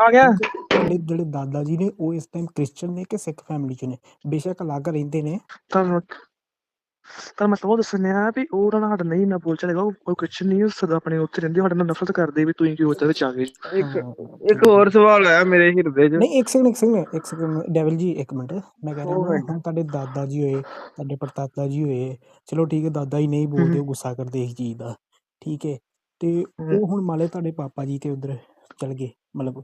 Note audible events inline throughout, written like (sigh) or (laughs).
ਆ ਗਿਆ। ਠੀਕ ਹੈ ਤੁਹਾਡੇ ਜਿਹੜੇ ਦਾਦਾ ਜੀ ਨੇ ਉਹ ਇਸ ਟਾਈਮ ਕ੍ਰਿਸਚੀਅਨ ਨੇ ਕਿ ਸਿੱਖ ਫੈਮਿਲੀ ਚ ਨੇ? ਬੇਸ਼ੱਕ ਅਲੱਗ ਰਹਿੰਦੇ ਨੇ। ਤੁਹਾਨੂੰ ਤਾਂ ਮੈਂ ਤੁਹਾਨੂੰ ਦੱਸਣਿਆ ਵੀ ਉਹ ਉਹਨਾਂ ਨਾਲ ਸਾਡਾ ਨਹੀਂ ਨਾ ਬੋਲ ਚਲੇਗਾ ਉਹ ਕੋਈ ਕੁਛ ਨਹੀਂ ਉਹ ਸਦਾ ਆਪਣੇ ਉੱਥੇ ਰਹਿੰਦੇ ਸਾਡੇ ਨਾਲ ਨਫ਼ਰਤ ਕਰਦੇ ਵੀ ਤੁਸੀਂ ਕਿਉਂ ਉਹਦੇ ਵਿੱਚ ਆ ਗਏ? ਇੱਕ ਹਾਂ। ਇੱਕ ਹੋਰ ਸਵਾਲ ਆਇਆ ਮੇਰੇ ਹਿਰਦੇ 'ਚ। ਨਹੀਂ ਇੱਕ ਸੈਕਿੰਡ ਇੱਕ ਸੈਕਿੰਡ ਇੱਕ ਸੈਕਿੰਡ ਡੈਵਲ ਜੀ ਇੱਕ ਮਿੰਟ। ਮੈਂ ਕਹਿ ਰਿਹਾ ਹੁਣ ਤੁਹਾਡੇ ਦਾਦਾ ਜੀ ਹੋਏ ਤੁਹਾਡੇ ਪੜਦਾਦਾ ਜੀ ਹੋਏ ਚਲੋ ਠੀਕ ਹੈ ਦਾਦਾ ਹੀ ਨਹੀਂ ਬੋਲਦੇ ਉਹ ਗੁੱਸਾ ਕਰਦੇ ਇਸ ਚੀਜ਼ ਦਾ। ਠੀਕ ਹੈ ਤੇ ਉਹ ਹੁਣ ਮਾਲੇ ਤੁਹਾਡੇ ਪਾਪਾ ਜੀ ਤੇ ਉਧਰ ਚਲ ਗਏ। ਮਤਲਬ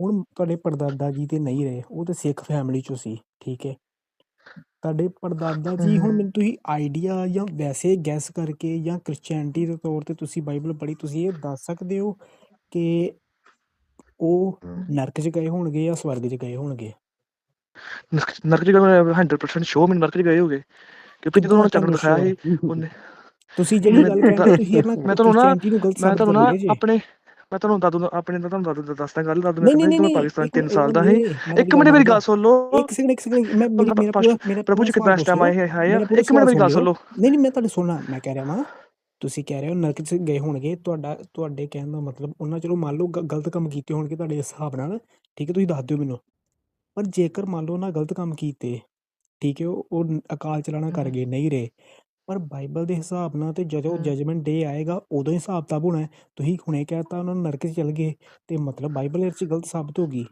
ਹੁਣ ਤੁਹਾਡੇ ਪੜਦਾਦਾ ਜੀ ਤੇ ਨਹੀਂ ਰਹੇ ਉਹ ਤੇ ਸਿੱਖ ਫੈਮਿਲੀ ਚੋਂ ਸੀ ਠੀਕ ਹੈ। ਤੁਹਾਡੇ ਪੜਦਾਦਾ ਜੀ ਹੁਣ ਮੈਨੂੰ ਤੁਸੀਂ ਆਈਡੀਆ ਜਾਂ ਵੈਸੇ ਗੈਸ ਕਰਕੇ ਜਾਂ ਕ੍ਰਿਸਚੀਅਨਿਟੀ ਦੇ ਤੌਰ ਤੇ ਤੁਸੀਂ ਬਾਈਬਲ ਪੜ੍ਹੀ ਤੁਸੀਂ ਇਹ ਦੱਸ ਸਕਦੇ ਹੋ ਕਿ ਉਹ ਨਰਕ 'ਚ ਗਏ ਹੋਣਗੇ ਜਾਂ ਸਵਰਗ 'ਚ ਗਏ ਹੋਣਗੇ? ਨਰਕ ਜੀ 100% ਸ਼ੋਅ ਮੈਨੂੰ ਨਰਕ ਜੀ ਗਏ ਹੋਗੇ ਕਿਉਂਕਿ ਜਦੋਂ ਉਹਨਾਂ ਤੁਹਾਨੂੰ ਦਿਖਾਇਆ ਸੀ ਉਹਨੇ ਤੁਸੀਂ ਜਿਹੜੀ ਗੱਲ ਕਹਿੰਦੇ ਤੁਸੀਂ ਮੈਂ ਤੁਹਾਨੂੰ ਨਾ ਮੈਂ ਤੁਹਾਨੂੰ ਨਾ ਆਪਣੇ ਮੈਂ ਤੁਹਾਨੂੰ ਦਾਦੂ ਆਪਣੇ ਦਾ ਤੁਹਾਨੂੰ ਦਾਦੂ ਦਾ ਦੱਸਦਾ ਗੱਲ ਦਾਦੂ ਨੇ ਨਹੀਂ ਪਾਕਿਸਤਾਨ ਇੱਕ 3 ਮਿੰਟ ਸਾਲ ਦਾ ਮੈਂ ਇੱਕ ਮਿੰਟ ਮੇਰੀ ਗੱਲ ਸੁਣ ਲਓ। ਇੱਕ ਸੈਕਿੰਡ ਇੱਕ ਸੈਕਿੰਡ ਮੈਂ ਮੇਰੀ ਪ੍ਰਭੂ ਪੂਰਾ ਜੀ ਕਿੰਨਾ ਟਾਈਮ ਆਏ ਮੇਰਾ ਪੂਰਾ ਇੱਕ ਮਿੰਟ ਮੇਰੀ ਗੱਲ ਸੁਣ ਲਓ। ਨਹੀਂ ਨਹੀਂ ਮੈਂ ਤੁਹਾਡੀ ਸੁਣਨਾ ਮੈਂ ਕਹਿ ਰਿਹਾ ਵਾਂ। ਤੁਸੀਂ ਕਹਿ ਰਹੇ ਹੋ ਨਰਕ 'ਚ ਗਏ ਹੋਣਗੇ ਤੁਹਾਡਾ ਤੁਹਾਡੇ ਕਹਿਣ ਦਾ ਮਤਲਬ ਉਹਨਾਂ ਚਲੋ ਮੰਨ ਲਓ ਗਲਤ ਕੰਮ ਕੀਤੇ ਹੋਣਗੇ ਤੁਹਾਡੇ ਹਿਸਾਬ ਨਾਲ ਠੀਕ ਹੈ ਤੁਸੀਂ ਦੱਸ ਦਿਓ ਮੈਨੂੰ। ਪਰ ਜੇਕਰ ਮੰਨ ਲਓ ਉਹਨਾਂ ਗਲਤ ਕੰਮ ਕੀਤੇ ਠੀਕ ਹੈ ਉਹ ਅਕਾਲ ਚਲਾਣਾ ਕਰ ਗਏ ਨਹੀਂ ਰਹੇ ਪਰ ਬਾਈਬਲ ਦੇ ਹਿਸਾਬ ਨਾਲ ਤੇ ਜਦੋਂ। ਜਜਮੈਂਟ ਡੇ ਆਏਗਾ ਉਦੋਂ ਹੀ ਹਿਸਾਬ ਕਿਤਾਬ ਹੋਣਾ ਹੈ। ਤੁਸੀਂ ਹੁਣੇ ਕਹਿਤਾ ਉਹਨਾਂ ਨੂੰ ਨਰਕ 'ਚ ਚਲ ਗਏ ਤੇ ਮਤਲਬ ਬਾਈਬਲ ਇਹ 'ਚ ਗਲਤ ਸਾਬਤ ਹੋ ਗਈ।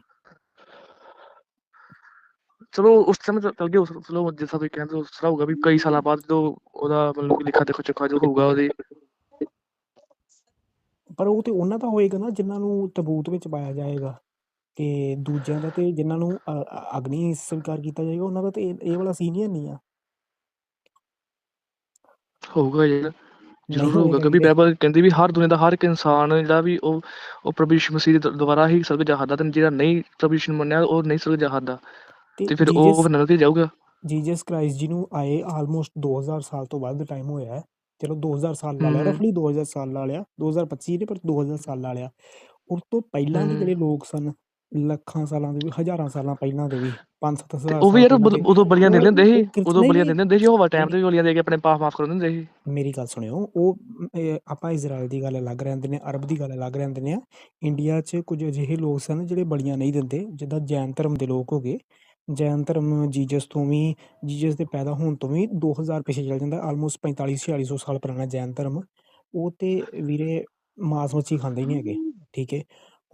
ਚਲੋ ਉਸ ਸਮੇਂ ਚੱਲ ਗਏ ਉਸ ਚਲੋ ਜਿਸ ਤਰ੍ਹਾਂ ਤੁਸੀਂ ਕਹਿੰਦੇ ਹੋ ਉਸ ਤਰ੍ਹਾਂ ਹੋਊਗਾ ਵੀ ਕਈ ਸਾਲਾਂ ਬਾਅਦ ਜਦੋਂ ਉਹਦਾ ਮਤਲਬ ਕਿ ਲਿਖਾ ਦੇਖੋ ਚੱਕਾ ਜੋ ਹੋਊਗਾ ਉਹਦੀ। ਪਰ ਉਹ ਤੇ ਉਹਨਾਂ ਦਾ ਹੋਏਗਾ ਨਾ ਜਿਨ੍ਹਾਂ ਨੂੰ ਤਬੂਤ ਵਿੱਚ ਪਾਇਆ ਜਾਏਗਾ। ਕਿ ਦੂਜਿਆਂ ਦਾ ਤੇ ਜਿਨ੍ਹਾਂ ਨੂੰ ਅ- ਅ- ਅਗਨੀ ਸਵੀਕਾਰ ਕੀਤਾ ਜਾਏਗਾ ਉਹਨਾਂ ਦਾ ਤੇ ਇਹ ਇਹ ਵਾਲਾ ਸੀਨ ਹੀ ਨਹੀਂ ਆ। ਹੋਊਗਾ ਯਾਰ ਜ਼ਰੂਰ ਹੋਊਗਾ ਕਿਉਂਕਿ ਬਾਈਬਲ ਕਹਿੰਦੀ ਵੀ ਹਰ ਦੁਨੀਆ ਦਾ ਹਰ ਇੱਕ ਇਨਸਾਨ ਜਿਹੜਾ ਵੀ ਉਹ ਉਹ ਪ੍ਰਭੂ ਯਿਸੂ ਮਸੀਹ ਦੇ ਦੁਆਰਾ ਹੀ ਸਵਰਗ ਜਾਹਦਾ ਤੇ ਜਿਹੜਾ ਨਹੀਂ ਪ੍ਰਭੂ ਯਿਸੂ ਨੂੰ ਮੰਨਿਆ ਉਹ ਨਹੀਂ ਸਵਰਗ ਜਾਹਦਾ। ਤੇ ਤੇ ਫਿਰ ਉਹ ਨਰਕ ਤੇ ਜਾਊਗਾ। ਜੀਸਸ ਕ੍ਰਾਈਸਟ ਜੀ ਨੂੰ ਆਏ ਆਲਮੋਸਟ 2000 ਸਾਲ ਤੋਂ ਵੱਧ ਟਾਈਮ ਹੋਇਆ ਹੈ। ਚਲੋ 2000 ਸਾਲ ਲਾ ਲਿਆ ਰਫਲੀ 2000 ਸਾਲ ਲਾ ਲਿਆ। 2025 ਨੇ ਪਰ 2000 ਸਾਲ ਲਾ ਲਿਆ। ਉਸ ਤੋਂ ਪਹਿਲਾਂ ਦੇ ਜਿਹੜੇ ਲੋਕ ਸਨ ਲੱਖਾਂ ਸਾਲਾਂ ਦੇ ਵੀ ਹਜ਼ਾਰਾਂ ਸਾਲਾਂ ਪਹਿਲਾਂ ਦੇ ਵੀ 5-7 ਤੇ ਹਜ਼ਾਰ ਉਹ ਵੀ ਸਾਲ ਯਾਰ ਪਹਿਲਾਂ ਉਦੋਂ ਦੇ ਉਦੋਂ ਬਲੀਆਂ ਉਹ ਦਿੰਦੇ ਸੀ ਉਦੋਂ ਨਹੀਂ ਬਲੀਆਂ ਨਹੀਂ। ਦਿੰਦੇ ਸੀ ਉਹ ਟਾਈਮ ਤੇ ਵੀ ਬਲੀਆਂ ਦੇ ਕੇ ਆਪਣੇ ਪਾਪ ਮਾਫ ਕਰ ਦਿੰਦੇ ਸੀ। ਮੇਰੀ ਗੱਲ ਸੁਣਿਓ ਉਹ ਮ, ਇਹ ਆਪਾਂ ਇਜ਼ਰਾਈਲ ਦੀ ਗੱਲ ਅਲੱਗ ਰਹਿੰਦੇ ਨੇ ਅਰਬ ਦੀ ਗੱਲ ਅਲੱਗ ਰਹਿੰਦੇ ਨੇ ਇੰਡੀਆ 'ਚ ਕੁਝ ਅਜਿਹੇ ਲੋਕ ਸਨ ਜਿਹੜੇ ਬਲੀਆਂ ਨਹੀਂ ਦਿੰਦੇ ਜਿੱਦਾਂ ਜੈਨ ਧਰਮ ਦੇ ਲੋਕ ਹੋ ਗਏ। ਜੈਨ ਧਰਮ ਜੀਜਸ ਤੋਂ ਵੀ ਜੀਜਸ ਦੇ ਪੈਦਾ ਹੋਣ ਤੋਂ ਵੀ 2000 ਪਿੱਛੇ ਚਲ ਜਾਂਦਾ ਆਲਮੋਸਟ 45 4600 ਸਾਲ ਪੁਰਾਣਾ ਜੈਨ ਧਰਮ। ਉਹ ਤੇ ਵੀਰੇ ਮਾਸ ਮੱਛੀ ਖਾਂਦੇ ਹੀ ਨਹੀਂ ਹੈਗੇ ਠੀਕ ਹੈ।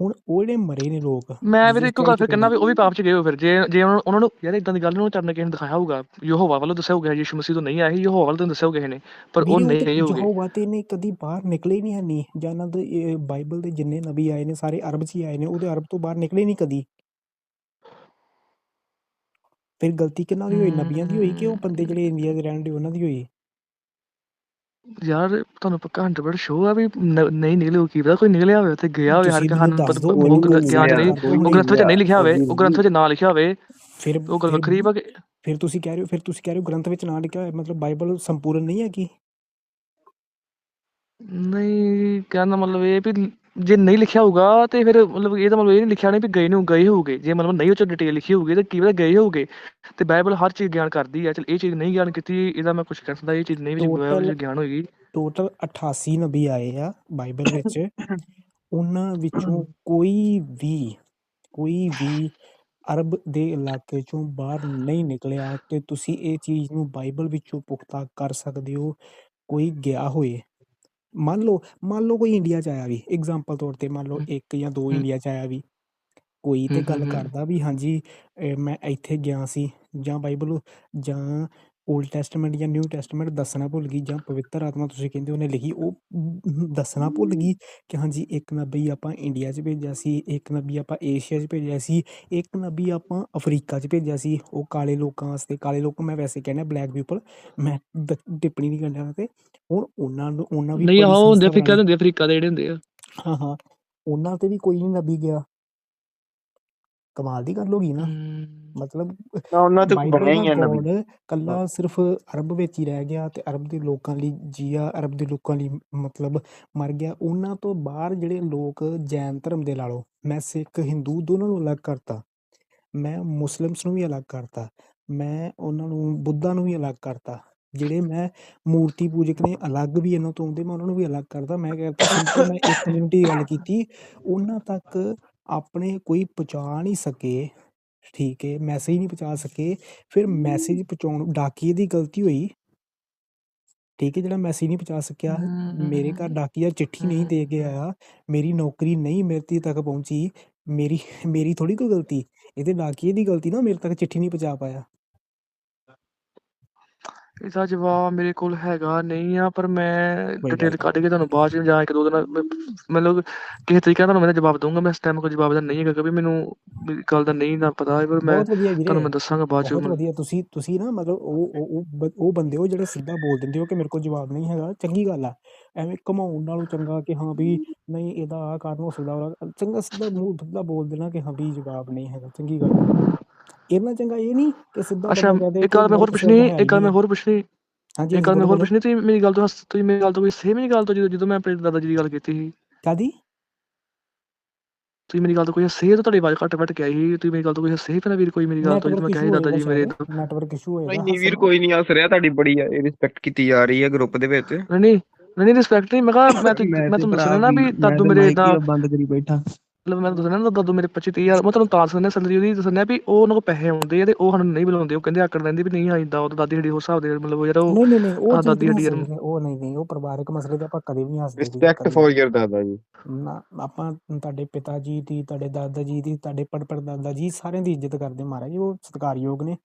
ਹੁਣ ਉਹ ਜਿਹੜੇ ਮਰੇ ਨੇ ਲੋਕ ਮੈਂ ਵੀਰੇ ਇੱਕੋ ਗੱਲ ਫਿਰ ਕਹਿੰਦਾ ਵੀ ਉਹ ਵੀ ਪਾਪ ਚ ਗਏ ਹੋ ਫਿਰ। ਜੇ ਜੇ ਉਹਨਾਂ ਨੂੰ ਉਹਨਾਂ ਯਾਰ ਇਦਾਂ ਦੀ ਗੱਲ ਨੂੰ ਚਰਨ ਕਿਸੇ ਨੇ ਦਿਖਾਇਆ ਹੋਊਗਾ। ਯਹੋਵਾ ਵੱਲੋਂ ਦੱਸਿਆ ਹੋਊਗਾ ਯਿਸੂ ਮਸੀਹ ਤੋਂ ਨਹੀਂ ਆਇਆ ਯਹੋਵਾ ਵੱਲੋਂ ਦੱਸਿਆ ਹੋਊਗਾ ਕਿਸੇ ਨੇ। ਪਰ ਉਹ ਨਹੀਂ ਹੋਗੇ। ਯਹੋਵਾ ਤੇ ਨੇ ਕਦੀ ਬਾਹਰ ਨਿਕਲੇ ਨਹੀਂ ਹਨੀ ਜਾਂ ਇਹਨਾਂ ਦੇ ਬਾਈਬਲ ਦੇ ਜਿੰਨੇ ਨਬੀ ਆਏ ਨੇ ਸਾਰੇ ਅਰਬ 'ਚ ਹੀ ਆਏ ਨੇ ਉਹਦੇ ਅਰਬ ਤੋਂ ਬਾਹਰ ਨਿਕਲੇ ਨਹੀਂ ਕਦੀ। ਫਿਰ ਗਲਤੀ ਕਿਹਨਾਂ ਦੀ ਹੋਈ? ਨਬੀਆਂ ਦੀ ਹੋਈ ਕਿ ਉਹ ਬੰਦੇ ਜਿਹੜੇ ਇੰਡੀਆ ਦੇ ਰਹਿਣ ਦੇ ਉਹਨਾਂ ਦੀ ਹੋਈ? ਯਾਰ ਤੁਹਾਨੂੰ ਪੱਕਾ 100% ਸ਼ੋਅ ਆ ਵੀ ਨ- ਨਹੀਂ ਨਿਕਲੇ ਉਹ ਕੀ ਪਤਾ ਕੋਈ ਨਿਕਲਿਆ ਹੋਵੇ ਉੱਥੇ ਗਿਆ ਹੋਵੇ ਹਰ ਤੁਸੀਂ ਕਿ ਮੈਨੂੰ ਦੱਸ ਦਿਓ ਉਹ ਮੈਨੂੰ ਗ੍ਰੰਥ ਨਹੀਂ ਉਹ ਗ੍ਰੰਥ ਵਿੱਚ ਨਹੀਂ ਲਿਖਿਆ ਹੋਵੇ ਉਹ ਗ੍ਰੰਥ ਵਿੱਚ ਨਾ ਲਿਖਿਆ ਹੋਵੇ ਫਿਰ ਉਹ ਗੱਲ ਫਿਰ ਵੱਖਰੀ ਕਿ ਫਿਰ ਤੁਸੀਂ ਕਹਿ ਰਹੇ ਹੋ ਫਿਰ ਤੁਸੀਂ ਕਹਿ ਰਹੇ ਹੋ ਗ੍ਰੰਥ ਵਿੱਚ ਨਾ ਲਿਖਿਆ ਹੋਇਆ ਮਤਲਬ ਬਾਈਬਲ ਸੰਪੂਰਨ ਨਹੀਂ ਹੈਗੀ? ਨਹੀਂ ਕਹਿਣ ਦਾ ਮਤਲਬ ਇਹ ਵੀ ਜੇ ਨਹੀਂ ਲਿਖਿਆ ਹੋਊਗਾ ਤੇ ਫਿਰ ਮਤਲਬ ਇਹ ਤਾਂ ਮਤਲਬ ਇਹ ਨਹੀਂ ਲਿਖਿਆ ਨਹੀਂ ਵੀ ਗਏ ਨੂੰ ਗਏ ਹੋਊਗੇ। ਜੇ ਮਤਲਬ ਨਹੀਂ ਉਹ ਚ ਡਿਟੇਲ ਲਿਖੀ ਹੋਊਗੀ ਤੇ ਕੀ ਪਤਾ ਗਏ ਹੋਊਗੇ। ਤੇ ਬਾਈਬਲ ਹਰ ਚੀਜ਼ ਗਿਆਨ ਕਰਦੀ ਹੈ ਚਲ ਇਹ ਚੀਜ਼ ਨਹੀਂ ਗਿਆਨ ਕੀਤੀ ਇਹਦਾ ਮੈਂ ਕੁਝ ਕਹਿ ਸਕਦਾ ਇਹ ਚੀਜ਼ ਨਹੀਂ ਵਿੱਚ ਬਾਈਬਲ ਟੋਟਲ ਚ ਗਿਆਨ ਹੋਏਗੀ ਟੋਟਲ 88 ਨਬੀ ਆਏ ਆ ਬਾਈਬਲ ਵਿੱਚ। (coughs) ਉਹਨਾਂ ਵਿੱਚੋਂ ਕੋਈ ਵੀ ਕੋਈ ਵੀ ਅਰਬ ਦੇ ਇਲਾਕੇ ਚੋਂ ਬਾਹਰ ਨਹੀਂ ਨਿਕਲਿਆ ਤੇ ਤੁਸੀਂ ਇਹ ਚੀਜ਼ ਨੂੰ ਬਾਈਬਲ ਵਿੱਚੋਂ ਪੁਖਤਾ ਕਰ ਸਕਦੇ ਹੋ ਕੋਈ ਗਿਆ ਹੋਏ। ਮੰਨ ਲਓ ਮੰਨ ਲਓ ਕੋਈ ਇੰਡੀਆ ਚ ਆਇਆ ਵੀ ਐਗਜ਼ਾਮਪਲ ਤੌਰ ਤੇ ਮੰਨ ਲਓ ਇੱਕ ਜਾਂ ਦੋ ਹੂੰ। ਇੰਡੀਆ ਚ ਆਇਆ ਵੀ ਕੋਈ ਤੇ ਹੂੰ ਗੱਲ ਹੂੰ। ਕਰਦਾ ਵੀ ਹਾਂਜੀ ਮੈਂ ਇੱਥੇ ਗਿਆ ਸੀ ਜਾਂ ਬਾਈਬਲ ਜਾਂ ਓਲਡ ਟੈਸਟਮੈਂਟ ਜਾਂ ਨਿਊ ਟੈਸਟਮੈਂਟ ਦੱਸਣਾ ਭੁੱਲ ਗਈ ਜਾਂ ਪਵਿੱਤਰ ਆਤਮਾ ਤੁਸੀਂ ਕਹਿੰਦੇ ਉਹਨੇ ਲਿਖੀ ਉਹ ਦੱਸਣਾ ਭੁੱਲ ਗਈ ਕਿ ਹਾਂਜੀ ਇੱਕ ਨਬੀ ਆਪਾਂ ਇੰਡੀਆ 'ਚ ਭੇਜਿਆ ਸੀ ਇੱਕ ਨਬੀ ਆਪਾਂ ਏਸ਼ੀਆ 'ਚ ਭੇਜਿਆ ਸੀ ਇੱਕ ਨਬੀ ਆਪਾਂ ਅਫਰੀਕਾ 'ਚ ਭੇਜਿਆ ਸੀ। ਉਹ ਕਾਲੇ ਲੋਕਾਂ ਵਾਸਤੇ ਕਾਲੇ ਲੋਕ ਮੈਂ ਵੈਸੇ ਕਹਿੰਦਾ ਬਲੈਕ ਪੀਪਲ ਮੈਂ ਟਿੱਪਣੀ ਨਹੀਂ ਕਰਨਾ ਤੇ ਹੁਣ ਉਹਨਾਂ ਨੂੰ ਉਹਨਾਂ ਵੀ ਨਹੀਂ ਆਹ ਹੁੰਦੇ ਅਫਰੀਕਾ ਦੇ ਬਣਾਈ ਹੁੰਦੇ ਅਫਰੀਕਾ ਦੇ ਜਿਹੜੇ ਹੁੰਦੇ ਆ। ਹਾਂ ਹਾਂ ਉਹਨਾਂ ਤੇ ਵੀ ਕੋਈ ਨਹੀਂ ਨਬੀ ਗਿਆ। ਕਮਾਲ ਦੀ ਗੱਲ ਹੋ ਗਈ ਨਾ। ਮਤਲਬ ਨਾ ਉਹਨਾਂ ਤੇ ਬਣਿਆ ਹੀ ਆ ਨਬੀ ਕੱਲਾ ਸਿਰਫ ਅਰਬ ਵਿੱਚ ਹੀ ਰਹਿ ਗਿਆ ਤੇ ਅਰਬ ਦੇ ਲੋਕਾਂ ਲਈ ਜੀਆ ਅਰਬ ਦੇ ਲੋਕਾਂ ਲਈ ਮਤਲਬ ਮਰ ਗਿਆ। ਉਹਨਾਂ ਤੋਂ ਬਾਹਰ ਜਿਹੜੇ ਲੋਕ ਜੈਨ ਧਰਮ ਦੇ ਲਾ ਲਓ ਮੈਂ ਸਿੱਖ ਹਿੰਦੂ ਦੋਨਾਂ ਨੂੰ ਅਲੱਗ ਕਰਤਾ। ਮੈਂ ਮੁਸਲਿਮਸ ਨੂੰ ਵੀ ਅਲੱਗ ਕਰਤਾ। ਮੈਂ ਉਹਨਾਂ ਨੂੰ ਬੁੱਧਾ ਨੂੰ ਵੀ ਅਲੱਗ ਕਰਤਾ। ਜਿਹੜੇ ਮੈਂ ਮੂਰਤੀ ਪੂਜਕ ਨੇ ਅਲੱਗ ਵੀ ਇਹਨਾਂ ਤੋਂ ਆਉਂਦੇ ਮੈਂ ਉਹਨਾਂ ਨੂੰ ਵੀ ਅਲੱਗ ਕਰਤਾ ਮੈਂ ਕਹਿੰਦਾ ਮੈਂ ਇੱਕ ਕਮਿਊਨਿਟੀ ਗੱਲ ਕੀਤੀ। ਉਹਨਾਂ ਤੱਕ ਆਪਣੇ ਕੋਈ ਪਹੁੰਚਾ ਨਹੀਂ ਸਕੇ ਠੀਕ ਹੈ ਮੈਸੇਜ ਨਹੀਂ ਪਹੁੰਚਾ ਸਕੇ ਫਿਰ ਮੈਸੇਜ ਪਹੁੰਚਾਉਣ ਡਾਕੀਏ ਦੀ ਗਲਤੀ ਹੋਈ। ਠੀਕ ਹੈ ਜਿਹੜਾ ਮੈਸੇਜ ਨਹੀਂ ਪਹੁੰਚਾ ਸਕਿਆ ਮੇਰੇ ਘਰ ਡਾਕੀਆ ਚਿੱਠੀ ਨਹੀਂ ਦੇ ਕੇ ਆਇਆ ਮੇਰੀ ਨੌਕਰੀ ਨਹੀਂ ਮੇਰੇ ਤੱਕ ਪਹੁੰਚੀ ਮੇਰੀ ਮੇਰੀ ਥੋੜੀ ਕੋਈ ਗਲਤੀ ਇਹ ਤੇ ਡਾਕੀਏ ਦੀ ਗਲਤੀ ਨਾ ਮੇਰੇ ਤੱਕ ਚਿੱਠੀ ਨਹੀਂ ਪਹੁੰਚਾ ਪਾਇਆ। ਇਹਦਾ ਜਵਾਬ ਮੇਰੇ ਕੋਲ ਹੈਗਾ ਨਹੀਂ ਆ ਪਰ ਮੈਂ ਡਿਟੇਲ ਕੱਢ ਕੇ ਤੁਹਾਨੂੰ ਬਾਅਦ ਚ ਜਾਂ ਇੱਕ ਦੋ ਦਿਨ ਮਤਲਬ ਕਿਸੇ ਤਰੀਕੇ ਨਾਲ ਤੁਹਾਨੂੰ ਮੈਂ ਜਵਾਬ ਦਊਂਗਾ ਮੈਂ ਇਸ ਟਾਈਮ ਕੋਈ ਜਵਾਬ ਦਾ ਨਹੀਂ ਹੈਗਾ ਕਿਉਂਕਿ ਮੈਨੂੰ ਗੱਲ ਦਾ ਨਹੀਂ ਨਾ ਪਤਾ ਪਰ ਮੈਂ ਤੁਹਾਨੂੰ ਮੈਂ ਦੱਸਾਂਗਾ ਬਾਅਦ ਚ ਬਹੁਤ ਵਧੀਆ ਤੁਸੀਂ ਤੁਸੀਂ ਨਾ ਮਤਲਬ ਉਹ ਉਹ ਉਹ ਬੰਦੇ ਹੋ ਜਿਹੜੇ ਸਿੱਧਾ ਬੋਲ ਦਿੰਦੇ ਹੋ ਕਿ ਮੇਰੇ ਕੋਲ ਜਵਾਬ ਨਹੀਂ ਹੈਗਾ ਚੰਗੀ ਗੱਲ ਆ। ਐਵੇਂ ਘਮਾਉਣ ਨਾਲੋਂ ਚੰਗਾ ਕਿ ਹਾਂ ਵੀ ਨਹੀਂ ਇਹਦਾ ਆ ਕਾਰਨ ਹੋ ਸਕਦਾ ਚੰਗਾ ਸਿੱਧਾ ਮੂੰਹ ਸਿੱਧਾ ਬੋਲ ਦੇਣਾ ਕਿ ਹਾਂ ਵੀ ਜਵਾਬ ਨਹੀਂ ਹੈਗਾ ਚੰਗੀ ਗੱਲ ਆ ਇਹਨਾ ਚੰਗਾ ਇਹ ਨਹੀਂ ਕਿ ਸਿੱਧਾ ਅੱਛਾ ਕਹਦੇ ਇੱਕ ਗੱਲ ਮੈਂ ਹੋਰ ਪੁੱਛਣੀ ਇੱਕ ਗੱਲ ਮੈਂ ਹੋਰ ਪੁੱਛਣੀ ਹਾਂਜੀ ਇੱਕ ਗੱਲ ਮੈਂ ਹੋਰ ਪੁੱਛਣੀ ਤੁਸੀਂ ਮੇਰੀ ਗੱਲ ਤੋਂ ਹੱਸ- ਤੁਸੀਂ ਮੇਰੀ ਗੱਲ ਤੋਂ ਕੋਈ ਸੇਮ ਨਹੀਂ ਗੱਲ ਤੋਂ ਜਦੋਂ ਜਦੋਂ ਮੈਂ ਆਪਣੇ ਦਾਦਾ ਜੀ ਦੀ ਗੱਲ ਕੀਤੀ ਸੀ। ਕਾਦੀ ਤੁਸੀਂ ਮੇਰੀ ਗੱਲ ਤੋਂ ਕੋਈ ਹੱਸੇ ਤਾਂ ਤੁਹਾਡੀ ਆਵਾਜ਼ ਘੱਟ ਵੱਟ ਕੇ ਆਈ ਸੀ ਤੁਸੀਂ ਮੇਰੀ ਗੱਲ ਤੋਂ ਕੋਈ ਹੱਸੇ ਫਿਰ ਵੀਰ ਕੋਈ ਮੇਰੀ ਗੱਲ ਤੋਂ ਜਦੋਂ ਮੈਂ ਕਿਹਾ ਸੀ ਇਸ਼ੂ ਦਾਦਾ ਜੀ ਮੇਰੇ ਨੈਟਵਰਕ ਇਸ਼ੂ ਹੋਏਗਾ ਨਹੀਂ ਨਹੀਂ ਵੀਰ ਕੋਈ ਨਹੀਂ ਹੱਸ ਰਿਹਾ ਤੁਹਾਡੀ ਬੜੀ ਰਿਸਪੈਕਟ ਕੀਤੀ ਜਾ ਰਹੀ ਹੈ ਗਰੁੱਪ ਦੇ ਵਿੱਚ। ਨਹੀਂ ਨਹੀਂ ਨਹੀਂ ਰਿਸਪੈਕਟ ਨਹੀਂ ਮੈਂ ਕਿਹਾ ਮੈਂ ਤੁਹਾਨੂੰ ਦੱਸਣਾ ਨਾ ਵੀ ਵੀ ਮੈਂ ਦਾਦੂ ਤੇ ਮੇਰੇ ਇਦਾਂ ਬੰਦ ਕਰੀ ਬੈਠਾ। ਮਤਲਬ ਮੈਂ ਦੱਸਣਾ ਨਾ ਦਾਦੂ ਮੇਰੇ 25 30000 ਮੈਂ ਤੁਹਾਨੂੰ ਤਾਂ ਦੱਸਣਾ ਸੈਲਰੀ ਉਹਦੀ ਦੱਸਣਾ ਵੀ ਉਹ ਉਹਨਾਂ ਕੋਲ ਪੈਸੇ ਆਉਂਦੇ ਆ ਤੇ ਉਹ ਸਾਨੂੰ ਨਹੀਂ ਬੁਲਾਉਂਦੇ ਉਹ ਕਹਿੰਦੇ ਆਕੜ ਲੈਂਦੇ ਵੀ ਨਹੀਂ ਆਈਦਾ ਉਹ ਦਾਦੀ ਸਾਡੀ ਉਸ ਹਿਸਾਬ ਦੇ ਮਤਲਬ ਉਹ ਯਾਰ ਉਹ ਨਹੀਂ ਨਹੀਂ ਨਹੀਂ ਉਹ ਦਾਦੀ ਸਕਦੇ ਉਹ ਨਹੀਂ ਨਹੀਂ ਉਹ ਪਰਿਵਾਰਕ ਮਸਲੇ ਤੇ ਆਪਾਂ ਕਦੇ ਵੀ ਨਹੀਂ ਹੱਸਦੇ ਰਿਸਪੈਕਟ ਫॉर ਯਰ ਦਾਦਾ ਜੀ। ਨਾ ਆਪਾਂ ਤੁਹਾਡੇ ਪਿਤਾ ਜੀ ਦੀ ਤੁਹਾਡੇ ਦਾਦਾ ਜੀ ਦੀ ਤੁਹਾਡੇ ਪੜਪੜਦਾਦਾ ਜੀ ਸਾਰਿਆਂ ਦੀ ਇੱਜ਼ਤ ਕਰਦੇ ਮਹਾਰਾਜ ਉਹ ਸਤਿਕਾਰਯੋਗ ਨੇ।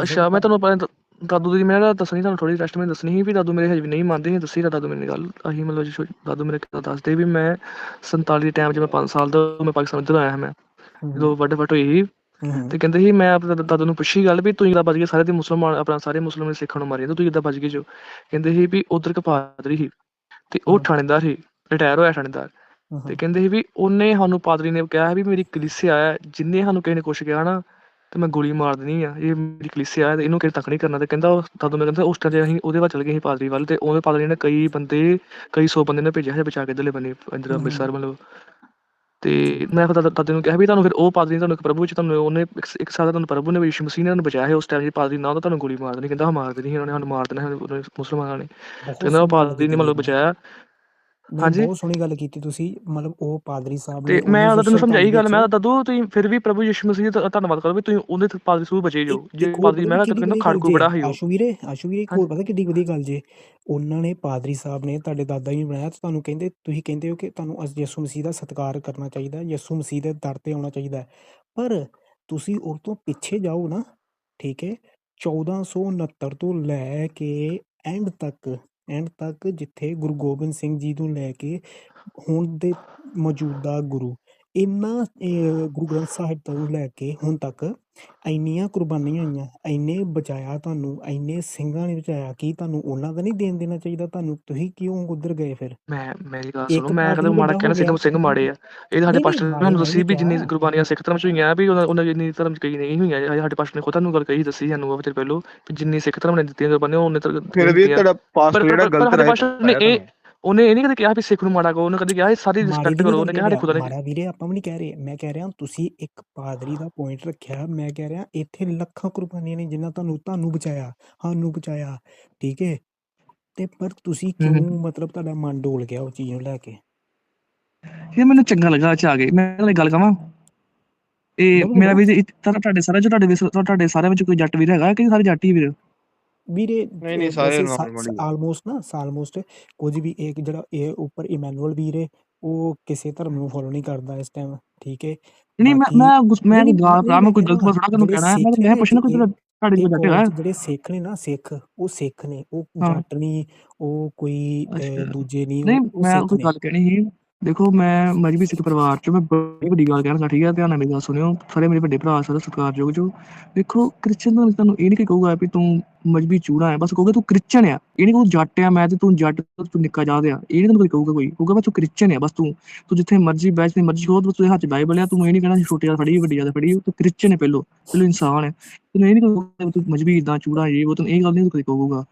ਅੱਛਾ ਮੈਂ ਤੁਹਾਨੂੰ ਪਹਿਲਾਂ ਦ- ਦਾਦੂ ਦੀ ਮੈਂ ਦੱਸਣੀ ਤੁਹਾਨੂੰ ਥੋੜੀ ਰੈਸਟ ਮੈਂ ਦੱਸਣੀ ਸੀ ਵੀ ਦਾਦੂ ਮੇਰੇ ਹਜੇ ਵੀ ਨਹੀਂ ਮੰਨਦੇ ਸੀ ਦੱਸੀ ਤਾਂ ਦਾਦੂ ਮੇਰੀ ਗੱਲ ਅਸੀਂ ਮਤਲਬ ਜੋ ਦਾਦੂ ਮੇਰੇ ਕਿੱਦਾਂ ਦੱਸਦੇ ਵੀ ਮੈਂ 47 ਦੇ ਟਾਈਮ 'ਚ ਮੈਂ 5 ਸਾਲ ਦਾ ਮੈਂ ਪਾਕਿਸਤਾਨ ਇੱਧਰ ਆਇਆ ਮੈਂ ਹੂੰ। ਜਦੋਂ ਵੱਡ ਫਟ ਹੋਈ ਸੀ ਤੇ ਕਹਿੰਦੇ ਸੀ ਮੈਂ ਆਪਣੇ ਦਾਦਾ ਨੂੰ ਪੁੱਛੀ ਗੱਲ ਵੀ ਤੂੰ ਕਿੱਦਾਂ ਬਚ ਗਿਆ ਸਾਰੇ ਦੇ ਮੁਸਲਮਾਨ ਆਪਣਾ ਸਾਰੇ ਮੁਸਲਮਾਨ ਸਿੱਖਾਂ ਨੂੰ ਮਾਰੀ ਤੂੰ ਕਿੱਦਾਂ ਬਚ ਗਏ ਜੋ? ਕਹਿੰਦੇ ਸੀ ਵੀ ਉਧਰ ਇੱਕ ਪਾਦਰੀ ਸੀ ਤੇ ਉਹ ਥਾਣੇਦਾਰ ਸੀ ਰਿਟਾਇਰ ਹੋਇਆ ਥਾਣੇਦਾਰ ਤੇ ਕਹਿੰਦੇ ਸੀ ਵੀ ਉਹਨੇ ਸਾਨੂੰ ਪਾਦਰੀ ਨੇ ਕਿਹਾ ਵੀ ਮੇਰੀ ਕਲੀਸਿਆ ਜਿੰਨੇ ਸਾਨੂੰ ਕਿਸੇ ਨੇ ਕੁਛ ਕਿਹਾ ਨਾ ਤੇ ਮੈਂ ਗੋਲੀ ਮਾਰ ਦੇਣੀ ਆ ਇਹ ਮੇਰੀ ਕਲੀਸਿਆ ਹੈ ਤੇ ਇਹਨੂੰ ਕਿਸੇ ਤੱਕ ਨਹੀਂ ਕਰਨਾ ਤੇ ਕਹਿੰਦਾ ਉਹ ਦਾਦੂ ਮੈਂ ਕਹਿੰਦਾ ਉਸ ਟਾਈਮ ਤੇ ਅਸੀਂ ਉਹਦੇ ਵੱਲ ਚਲ ਗਏ ਸੀ ਪਾਦਰੀ ਵੱਲ ਤੇ ਉਹਦੇ ਪਾਦਰੀ ਨੇ ਕਈ ਬੰਦੇ ਕਈ ਸੌ ਬੰਦੇ ਨੇ ਭੇਜਿਆ ਸੀ ਬਚਾ ਕੇ ਇੱਧਰਲੇ ਬੰਨੇ ਅੰਦਰ ਅੰਮ੍ਰਿਤਸਰ ਮਤਲਬ ਤੇ ਮੈਂ ਫਿਰ ਦਾਦੇ ਨੂੰ ਕਿਹਾ ਵੀ ਤੁਹਾਨੂੰ ਫਿਰ ਉਹ ਪਾਦਰੀ ਨੇ ਤੁਹਾਨੂੰ ਇੱਕ ਪ੍ਰਭੂ ਚ ਤੁਹਾਨੂੰ ਉਹਨੇ ਇੱਕ ਸਾਲ ਤੁਹਾਨੂੰ ਪ੍ਰਭੂ ਨੇ ਯਿਸੂ ਮਸੀਹ ਨੇ ਤੁਹਾਨੂੰ ਬਚਾਇਆ ਉਸ ਟਾਈਮ ਜੇ ਪਾਦਰੀ ਨਾ ਤਾਂ ਤੁਹਾਨੂੰ ਗੋਲੀ ਮਾਰ ਦੇਣੀ ਕਹਿੰਦਾ ਹਾਂ ਮਾਰ ਦੇਣੀ ਉਹਨਾਂ ਨੇ ਸਾਨੂੰ ਮਾਰ ਦੇਣਾ ਉਹਨੇ ਮੁਸਲਮਾਨਾਂ ਨੇ। ਕਹਿੰਦਾ ਉਹ ਪਾਦਰੀ ਨੇ ਕੀਤੀ ਮਤਲਬ ਬਚਾਇਆ। ਨਹੀਂ ਹਾਂਜੀ? ਬਹੁਤ ਸੋਹਣੀ ਗੱਲ ਕੀਤੀ ਤੁਸੀਂ ਮਤਲਬ ਉਹ ਪਾਦਰੀ ਸਾਹਿਬ ਤੇ ਨੇ ਮੈਂ ਉਹਦਾ ਤੈਨੂੰ 1947 ਸਮਝਾਈ ਗੱਲ ਵਿੱਚ ਮੈਂ ਦਾਦੂ ਤੁਸੀਂ ਫਿਰ ਵੀ ਪ੍ਰਭੂ ਯਿਸੂ ਮਸੀਹ ਦਾ ਧੰਨਵਾਦ ਕਰੋ ਵੀ ਤੁਸੀਂ ਉਹਦੇ ਤੇ ਪਾਦਰੀ ਸੂ ਬਚੇ ਜੋ। ਇੱਕ ਜੇ ਇੱਕ ਹੋਰ ਪਾਦਰੀ ਪਤਾ ਮੈਂ ਨੀ ਕਹਿੰਦਾ ਵਧੀਆ ਗੱਲ ਖਾੜਕੂ ਜੇ? ਬੜਾ ਸੀ ਉਹ ਆਸ਼ੂ ਵੀਰੇ ਆਸ਼ੂ ਵੀਰੇ ਇੱਕ ਹਾਂਜੀ। ਹੋਰ ਪਤਾ ਕਿੱਡੀ ਵਧੀਆ ਗੱਲ ਜੇ। ਉਹਨਾਂ ਨੇ ਪਾਦਰੀ ਸਾਹਿਬ ਨੇ ਤੁਹਾਡੇ ਦਾਦਾ ਜੀ ਨੂੰ ਬਣਾਇਆ ਤੇ ਤੁਹਾਨੂੰ ਕਹਿੰਦੇ ਤੁਸੀਂ ਕਹਿੰਦੇ ਹੋ ਕਿ ਤੁਹਾਨੂੰ ਅਸ ਯਿਸੂ ਮਸੀਹ ਦਾ ਸਤਿਕਾਰ ਕਰਨਾ ਚਾਹੀਦਾ ਹੈ, ਯਿਸੂ ਮਸੀਹ ਦੇ ਦਰ ਤੇ ਆਉਣਾ ਚਾਹੀਦਾ ਹੈ। ਪਰ ਤੁਸੀਂ ਉਹ ਤੋਂ ਪਿੱਛੇ ਜਾਓ ਨਾ ਠੀਕ ਹੈ 1469 ਤੋਂ ਲੈ ਕੇ ਐਂਡ ਤੱਕ ਐਂਡ ਤੱਕ ਜਿੱਥੇ ਗੁਰੂ ਗੋਬਿੰਦ ਸਿੰਘ ਜੀ ਨੂੰ ਲੈ ਕੇ ਹੁਣ ਦੇ ਮੌਜੂਦਾ ਗੁਰੂ ਇੰਨਾ ਇਹ ਗੁਰੂ ਗ੍ਰੰਥ ਸਾਹਿਬ ਤੋਂ ਲੈ ਕੇ ਹੁਣ ਤੱਕ ਇੰਨੀਆਂ ਕੁਰਬਾਨੀਆਂ ਹੋਈਆਂ ਇੰਨੇ ਬਚਾਇਆ ਤੁਹਾਨੂੰ ਇੰਨੇ ਸਿੰਘਾਂ ਨੇ ਬਚਾਇਆ ਕੀ ਤੁਹਾਨੂੰ ਉਹਨਾਂ ਦਾ ਨਹੀਂ ਦੇਣ ਦੇਣਾ ਚਾਹੀਦਾ ਤੁਹਾਨੂੰ ਤੁਸੀਂ ਕਿਉਂ ਉਧਰ ਗਏ ਫਿਰ? ਮੈਂ ਮੇਰੀ ਗੱਲ ਸੁਣੋ ਇੱਕ ਮੈਂ ਕਦੇ ਮਾੜਾ ਕਹਿਣਾ ਸਿੰਘ ਸਿੰਘ ਮਾੜੇ ਆ। ਇਹ ਸਾਡੇ ਪਾਸਟਰ ਨੇ ਸਾਨੂੰ ਦੱਸੀ ਵੀ ਜਿੰਨੀ ਕੁਰਬਾਨੀਆਂ ਸਿੱਖ ਧਰਮ ਚ ਹੋਈਆਂ ਵੀ ਉਹਨਾਂ ਉਹਨਾਂ ਜਿੰਨੀ ਧਰਮ ਚ ਕਈ ਨਹੀਂ ਹੋਈਆਂ ਸਾਡੇ ਪਾਸਟਰ ਨੇ ਖੁਦ ਸਾਨੂੰ ਗੱਲ ਕਹੀ ਦੱਸੀ ਸਾਨੂੰ ਉਹ ਤੇ ਪਹਿਲੋਂ ਵੀ ਜਿੰਨੀ ਸਿੱਖ ਧਰਮ ਨੇ ਦਿੱਤੀਆਂ ਕੁਰਬਾਨੀਆਂ ਉਹਨੇ ਤਾਂ ਫਿਰ ਵੀ ਤੁਹਾਡਾ ਪਾਸਟਰ ਜਿਹੜਾ ਗਲਤ ਰਾਹ ਉਹਨੇ ਇਹ ਨਹੀਂ ਕਦੇ ਕਿਹਾ ਵੀ ਸਿੱਖ ਨੂੰ ਮਾੜਾ ਕਹੋ ਉਹਨੇ ਕਦੇ ਕਿਹਾ ਇਹ ਸਾਰੀ ਰਿਸਪੈਕਟ ਕਰੋ ਉਹਨੇ ਕਹਿ ਸਾਡੇ ਖੁਦਾ ਨੇ। ਮਾੜਾ ਵੀਰੇ ਆਪਾਂ ਵੀ ਨਹੀਂ ਕਹਿ ਰਹੇ। ਮੈਂ ਕਹਿ ਰਿਹਾ ਤੁਸੀਂ ਇੱਕ ਪਾਦਰੀ ਦਾ ਪੁਆਇੰਟ ਰੱਖਿਆ ਮੈਂ ਕਹਿ ਰਿਹਾ ਇੱਥੇ ਲੱਖਾਂ ਕੁਰਬਾਨੀਆਂ ਨੇ ਜਿਨ੍ਹਾਂ ਤੁਹਾਨੂੰ ਤੁਹਾਨੂੰ ਬਚਾਇਆ ਸਾਨੂੰ ਬਚਾਇਆ ਠੀਕ ਹੈ ਤੇ ਪਰ ਤੁਸੀਂ। ਕਿਉਂ ਮਤਲਬ ਤੁਹਾਡਾ ਮਨ ਡੋਲ ਗਿਆ ਉਹ ਚੀਜ਼ ਨੂੰ ਲੈ ਕੇ? ਇਹ ਮੈਨੂੰ ਚੰਗਾ ਲੱਗਾ ਅੱਛਾ ਆ ਗਏ ਮੈਂ ਨਾਲ ਗੱਲ ਕਵਾਂ? ਇਹ ਮੇਰਾ ਵੀ ਤੁਹਾਡੇ ਸਾਰੇ ਜੋ ਤੁਹਾਡੇ ਵਿੱਚ ਤੁਹਾਡੇ ਸਾਰਿਆਂ ਵਿੱਚ ਕੋਈ ਜੱਟ ਵੀਰ ਹੈਗਾ? ਕਿ ਸਾਰੇ ਜੱਟ ਹੀ ਵੀਰ? ਵੀਰੇ ਨਹੀਂ ਨਹੀਂ ਸਾਰੇ ਵੈਸੇ ਨਾਰਮਲ ਹੀ ਆ। ਆਲਮੋਸਟ ਨਾ ਆਲਮੋਸਟ ਕੁਝ ਵੀ ਇੱਕ ਜਿਹੜਾ ਇਹ ਉੱਪਰ ਇਮੈਨੂਅਲ ਵੀਰ ਹੈ ਉਹ ਕਿਸੇ ਧਰਮ ਨੂੰ ਫੋਲੋ ਨਹੀਂ ਕਰਦਾ ਇਸ ਟਾਈਮ ਠੀਕ ਹੈ ਨਹੀਂ ਮੈਂ ਬਾਕੀ ਮੈਂ ਗੁੱਸ- ਮੈਂ ਨਹੀਂ ਕੋਈ ਨਹੀਂ ਗਾਲ ਭਰਾ ਮੈਂ ਕੋਈ ਗਲਤ ਰਿਹਾ ਬਸ ਥੋੜਾ ਤੁਹਾਨੂੰ ਜਿਹੜੇ ਕਹਿਣਾ ਹੈ ਮੈਂ ਸਿੱਖ ਮੈਂ ਨੇ ਪੁੱਛਣਾ ਕੋਈ ਤੁਹਾਡੇ ਕੋਲ ਹੈਗਾ ਕਾਲਜ ਜਿਹੜੇ ਸਿੱਖ ਨੇ ਨਾ ਸਿੱਖ ਉਹ ਸਿੱਖ ਨੇ ਉਹ ਹਾਂ। ਜੱਟ ਨਹੀਂ ਉਹ ਕੋਈ ਅਹ, ਅੱਛਾ। ਦੂਜੇ ਨਹੀਂ ਨਹੀਂ ਉਹ ਉਹ ਮੈਂ ਸਿੱਖ ਕੋਈ ਨੇ। ਗੱਲ ਕਹਿਣੀ ਸੀ ਦੇਖੋ, ਮੈਂ ਮਜਬੀ ਸਿੱਖ ਪਰਿਵਾਰ ਚੋਂ, ਮੈਂ ਬੜੀ ਵੱਡੀ ਗੱਲ ਕਹਿਣਾ ਠੀਕ ਹੈ ਧਿਆਨ ਨਾਲ ਮੇਰੀ ਗੱਲ ਸੁਣਿਓ। ਸਾਰੇ ਮੇਰੇ ਵੱਡੇ ਭਰਾ, ਸਾਰੇ ਸਤਿਕਾਰਯੋਗ ਜੋ। ਦੇਖੋ, ਕ੍ਰਿਸਚਨ ਨੂੰ ਤੁਹਾਨੂੰ ਇਹ ਨਹੀਂ ਕਿ ਕਹੂਗਾ ਵੀ ਤੂੰ ਮਜਬੀ ਚੂੜਾ ਹੈ, ਬਸ ਕਹੂਗਾ ਤੂੰ ਕ੍ਰਿਸਚਨ ਆ। ਇਹ ਨਹੀਂ ਕਹੂ ਜੱਟ ਆ, ਮੈਂ ਤੇ ਤੂੰ ਜੱਟ, ਤੂੰ ਨਿੱਕਾ ਜਾਦ ਆ। ਇਹ ਨਹੀਂ ਤੈਨੂੰ ਕੋਈ ਕਹੂਗਾ ਕੋਈ। ਕਹੂਗਾ ਬਸ ਤੂੰ ਕ੍ਰਿਸਚਨ ਆ, ਬਸ ਤੂੰ। ਤੂੰ ਜਿੱਥੇ ਮਰਜ਼ੀ ਬੈਠ ਤੇ ਮਰਜ਼ੀ ਖੋਦ ਤੂੰ ਹੱਥ 'ਚ ਬਾਈਬਲ ਆ, ਤੂੰ ਇਹ ਨਹੀਂ ਕਹਿਣਾ ਛੋਟੀ ਜ਼ਿਆਦਾ ਫੜੀ, ਵੱਡੀ ਜ਼ਿਆਦਾ ਫੜੀ, ਤੂੰ ਕ੍ਰਿਸਚਨ ਹੈ ਪਹਿਲੋ। ਪਹਿਲੋ ਇਨਸਾਨ ਹੈ ਤੂੰ ਇਹ ਨਹੀਂ ਕਹੂਗਾ ਵੀ ਤੂੰ ਮਜਬੀ ਇਦਾਂ ਚੂੜਾ, ਇਹ, ਉਹ, ਤੈਨੂੰ ਇਹ ਗੱਲ ਨਹੀਂ ਕੋਈ ਕਹੂਗਾ।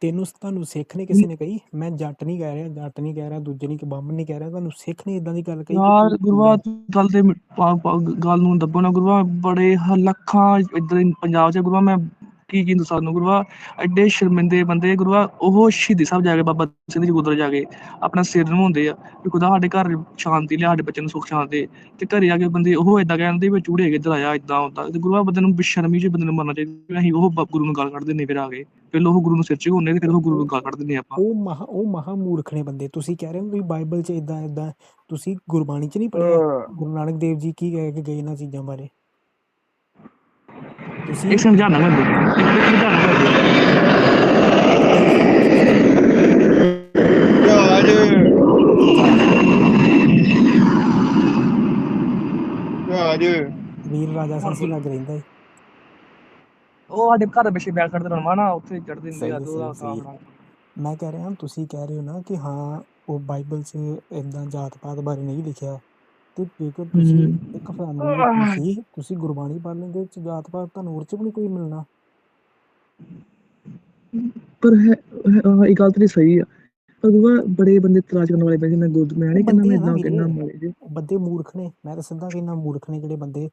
ਤੈਨੂੰ ਤੁਹਾਨੂੰ ਸਿੱਖ ਨੇ ਕਿਸੇ ਨੇ ਕਹੀ? ਮੈਂ ਜੱਟ ਨਹੀਂ ਕਹਿ ਰਿਹਾ ਜੱਟ ਨਹੀਂ ਕਹਿ ਰਿਹਾ ਦੂਜੇ ਨਹੀਂ ਕਿ ਬੰਮ ਨਹੀਂ ਕਹਿ ਰਿਹਾ। ਤੁਹਾਨੂੰ ਸਿੱਖ ਨੇ ਇਦਾਂ ਦੀ ਗੱਲ ਕਹੀ ਕਿ ਯਾਰ ਗੁਰੂਆ ਗੱਲ ਤੇ ਗੱਲ ਨੂੰ ਦੱਬੋ ਨਾ ਗੁਰੂਆ। ਬੜੇ ਲੱਖਾਂ ਇੱਧਰ ਪੰਜਾਬ 'ਚ ਗੁਰੂਆ। ਮੈਂ ਕੀ ਕੀ ਦੱਸਾਂ ਨੂੰ ਗੁਰੂਆ? ਐਡੇ ਸ਼ਰਮਿੰਦੇ ਬੰਦੇ ਗੁਰੂਆ। ਉਹ ਸ਼ਹੀਦੀ ਸਾਹਿਬ ਜਾ ਕੇ ਬਾਬਾ ਸਿੰਘ ਜੀ ਗੁਰਦੁਆਰੇ ਜਾ ਕੇ ਆਪਣਾ ਸਿਰ ਨਵਾਉਂਦੇ ਆ ਵੀ ਖੁਦਾ ਸਾਡੇ ਘਰ ਸ਼ਾਂਤੀ ਲਿਆ ਸਾਡੇ ਬੱਚੇ ਨੂੰ ਸੁੱਖ ਸ਼ਾਂਤੀ ਦੇ। ਤੇ ਘਰੇ ਆ ਕੇ ਬੰਦੇ ਉਹ ਏਦਾਂ ਕਹਿੰਦੇ ਵੀ ਚੂੜੇ ਇੱਧਰ ਆਇਆ ਏਦਾਂ ਹੁੰਦਾ ਤੇ ਗੁਰੂਆ ਬੰਦੇ ਨੂੰ ਬੇਸ਼ਰਮੀ ਚ ਬੰਦੇ ਨੂੰ ਮੰਨਣਾ ਚਾਹੀਦਾ ਅਸੀਂ ਉਹ ਗੁਰੂ ਨੂੰ ਗਾਲ ਕੱਢ ਦਿੰਦੇ ਫਿਰ ਆ ਕੇ। ਪਹਿਲਾਂ ਉਹ ਗੁਰੂ ਨੂੰ ਸਿਰ ਘੁੰਨੇ ਤੇ ਫਿਰ ਉਹ ਗੁਰੂ ਨੂੰ ਗਾਲ ਕੱਢ ਦਿੰਦੇ ਆਪਾਂ। ਉਹ ਮਹਾ ਉਹ ਮਹਾ ਮੂਰਖ ਨੇ ਬੰਦੇ। ਤੁਸੀਂ ਕਹਿ ਰਹੇ ਹੋ ਵੀ ਬਾਈਬਲ 'ਚ ਇਦਾਂ ਇਦਾਂ ਤੁਸੀਂ ਗੁਰਬਾਣੀ 'ਚ ਨਹੀਂ ਪੜ੍ਹਿਆ? ਗੁਰੂ ਨਾਨਕ ਦੇਵ ਜੀ ਕੀ ਕਹਿ ਕੇ ਗਏ ਇਹਨਾਂ ਚੀਜ਼ਾਂ ਬਾਰੇ? ਤੁਸੀਂ ਇੱਕ ਸਮਝਾਣਾ ਮੈਂ ਇੱਕ ਸਮਝਾਣਾ ਮੈਂ ਜਹਾਜ ਜਹਾਜ ਵੀਰ ਰਾਜਾ ਸੰਸੀ ਲੱਗ ਰਹਿੰਦਾ ਹੈ ਉਹ ਸਾਡੇ ਘਰ ਦੇ ਪਿੱਛੇ ਬੈਠ ਕਰਦੇ ਰਣਵਾ ਨਾ ਉੱਥੇ ਚੜ ਦਿੰਦੇ ਸਹੀ ਆ ਹੈ, ਤੇ ਉਹਦਾ ਸਹੀ ਹੈ। ਸਾਹਮਣਾ ਮੈਂ ਕਹਿ ਰਿਹਾ ਤੁਸੀਂ ਕਹਿ ਰਹੇ ਹੋ ਨਾ ਕਿ ਹਾਂ ਉਹ ਬਾਈਬਲ 'ਚ ਇਦਾਂ ਜਾਤ ਪਾਤ ਬਾਰੇ ਨਹੀਂ ਲਿਖਿਆ ਤੇ ਜੇਕਰ ਤੁਸੀਂ ਹਮ। ਇੱਕ ਫੈਮਿਲੀ ਵਿੱਚ ਤੁਸੀਂ ਤੁਸੀਂ ਗੁਰਬਾਣੀ ਪੜ੍ਹ ਲੈਂਦੇ ਚ ਜਾਤ ਪਾਤ ਤੁਹਾਨੂੰ ਉਹ 'ਚ ਵੀ ਨਹੀਂ ਕੋਈ ਮਿਲਣਾ ਪਰ ਹੈ ਹੈ- ਹਾਂ, ਇਹ ਗੱਲ ਤੇ ਸਹੀ ਆ ਪਰ ਗੁਰੂਆ ਬੜੇ ਬੰਦੇ ਤਰਾਜ ਕਰਨ ਵਾਲੇ ਮੈਂ ਗੁੱਦ ਮੈਂ ਨਹੀਂ ਕਹਿੰਦਾ ਬੰਦੇ ਮੈਂ ਆ ਨਾ ਇਦਾਂ ਕਹਿੰਦਾ ਵੀਰੇ। ਮਾਰੇ ਜੇ ਉਹ ਬੰਦੇ ਮੂਰਖ ਨੇ ਮੈਂ ਤਾਂ ਸਿੱਧਾ ਕਹਿੰਦਾ ਮੂਰਖ ਨੇ ਜਿਹੜੇ ਬੰਦੇ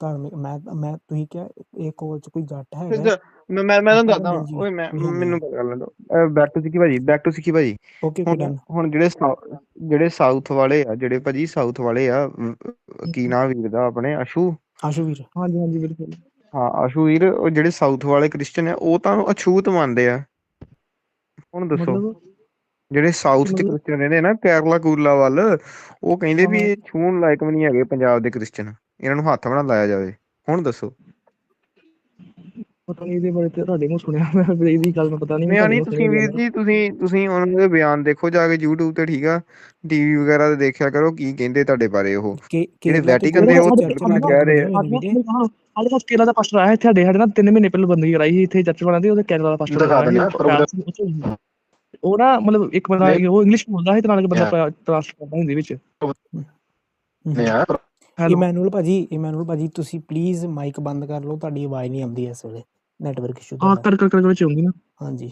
ਧਾਰਮਿਕ ਮੈਂ ਮੈਂ ਤੁਸੀਂ ਕਿਹਾ ਇਹ ਕੋਲ 'ਚ ਕੋਈ ਜੱਟ ਹੈਗਾ ਮੈਂ ਮੈਂ ਤੁਹਾਨੂੰ ਦੱਸਦਾ ਓਏ ਮੈਂ। ਮੈਨੂੰ ਪਤਾ ਲੈਣ ਦੋ ਬੈਕ ਟੂ ਸਿੱਖੀ ਭਾਜੀ ਬੈਕ ਟੂ ਸਿੱਖੀ ਭਾਜੀ। ਓਕੇ ਹੁਣ ਡਨ ਹੁਣ ਜਿਹੜੇ ਸਾ- ਜਿਹੜੇ ਸਾਊਥ ਵਾਲੇ ਆ ਜਿਹੜੇ ਭਾਜੀ ਸਾਊਥ ਵਾਲੇ ਆ ਵ- ਕੀ ਨਾਮ ਵੀਰ ਦਾ ਆਪਣੇ ਅਸ਼ੂ ਆਸ਼ੂ ਵੀਰ ਹਾਂਜੀ ਹਾਂਜੀ ਬਿਲਕੁਲ। ਹਾਂ ਅਸ਼ੂ ਵੀਰ ਉਹ ਜਿਹੜੇ ਸਾਊਥ ਵਾਲੇ ਕ੍ਰਿਸਚੀਅਨ ਆ ਉਹ ਤਾਂ ਅਛੂਤ ਮੰਨਦੇ ਆ। ਹੁਣ ਦੱਸੋ ਮਤਲਬ? ਜਿਹੜੇ ਸਾਊਥ ਚ ਮਤਲਬ- ਕ੍ਰਿਸਚੀਅਨ ਰਹਿੰਦੇ ਨਾ ਕੇਰਲਾ ਕੂਰਲਾ ਵੱਲ ਉਹ ਕਹਿੰਦੇ ਵੀ। ਇਹ ਛੂਹਣ ਲਾਇਕ ਵੀ ਨਹੀਂ ਹੈਗੇ ਪੰਜਾਬ ਦੇ ਕ੍ਰਿਸਚੀਅਨ ਇਹਨਾਂ ਨੂੰ ਹੱਥ ਬਣਾ ਲਾਇਆ ਜਾਵੇ। ਹੁਣ ਦੱਸੋ। ਪਤਾ ਨਹੀਂ ਇਹਦੇ ਬਾਰੇ ਤੇ ਤੁਹਾਡੇ ਮੂੰਹ ਸੁਣਿਆ ਮੈਂ ਫਿਰ ਇਹਦੀ ਗੱਲ ਮੈਂ ਪਤਾ ਨਹੀਂ ਨਹੀਂ ਨਹੀਂ ਤੁਸੀਂ ਵੀਰ ਜੀ ਤੁਸੀਂ ਤੁਸੀਂ ਉਹਨਾਂ ਦੇ ਬਿਆਨ ਦੇਖੋ ਜਾ ਕੇ YouTube ਤੇ ਠੀਕ ਆ। ਟੀਵੀ ਵਗੈਰਾ ਤੇ ਦੇਖਿਆ ਕਰੋ ਕੀ ਕਹਿੰਦੇ ਤੁਹਾਡੇ ਬਾਰੇ ਉਹ। ਜਿਹੜੇ Vatican ਦੇ ਦੇ ਉਹ ਕਹਿ ਰਹੇ ਆ। ਨੇ ਵੀਰੇ। ਸਾਡੇ ਪਾਸ ਕੇਰਲਾ ਦਾ ਪਾਸਟਰ ਆਇਆ ਇੱਥੇ ਸਾਡੇ ਸਾਡੇ ਨਾਲ 3 ਮਹੀਨੇ ਪਹਿਲਾਂ ਬੰਦਗੀ ਕਰਾਈ ਸੀ ਇੱਥੇ ਚਰਚ ਵਾਲਿਆਂ ਦੀ ਉਹਦੇ ਕੇਰਲਾ ਦਾ ਪਾਸਟਰ ਆਇਆ ਸੀ। ਉਹ ਨਾ ਮਤਲਬ ਇੱਕ ਬੰਦਾ ਉਹ ਇੰਗਲਿਸ਼ ਬੋਲਦਾ ਸੀ ਤੇ ਨਾਲ ਇੱਕ ਬੰਦਾ ਟ੍ਰਾਂਸਲੇਟ ਕਰਦਾ ਹਿੰਦੀ ਵਿੱਚ। ਨਹੀਂ ਆ ਹੈਲੋ। ਇਮੈਨੂਅਲ ਭਾਜੀ ਇਮੈਨੂਅਲ ਭਾਜੀ ਤੁਸੀਂ ਪਲੀਜ਼ ਮਾਈਕ ਬੰਦ ਕਰ ਲਓ ਤੁਹਾਡੀ ਆਵਾਜ਼ ਨਹੀਂ ਆਉਂਦੀ ਇਸ ਵੇਲੇ ਨੈਟਵਰਕ ਇਸ਼ੂ ਆ ਕਰ ਕਰ ਕਰ ਵਿੱਚ ਆਉਂਦੀ ਨਾ। ਹਾਂਜੀ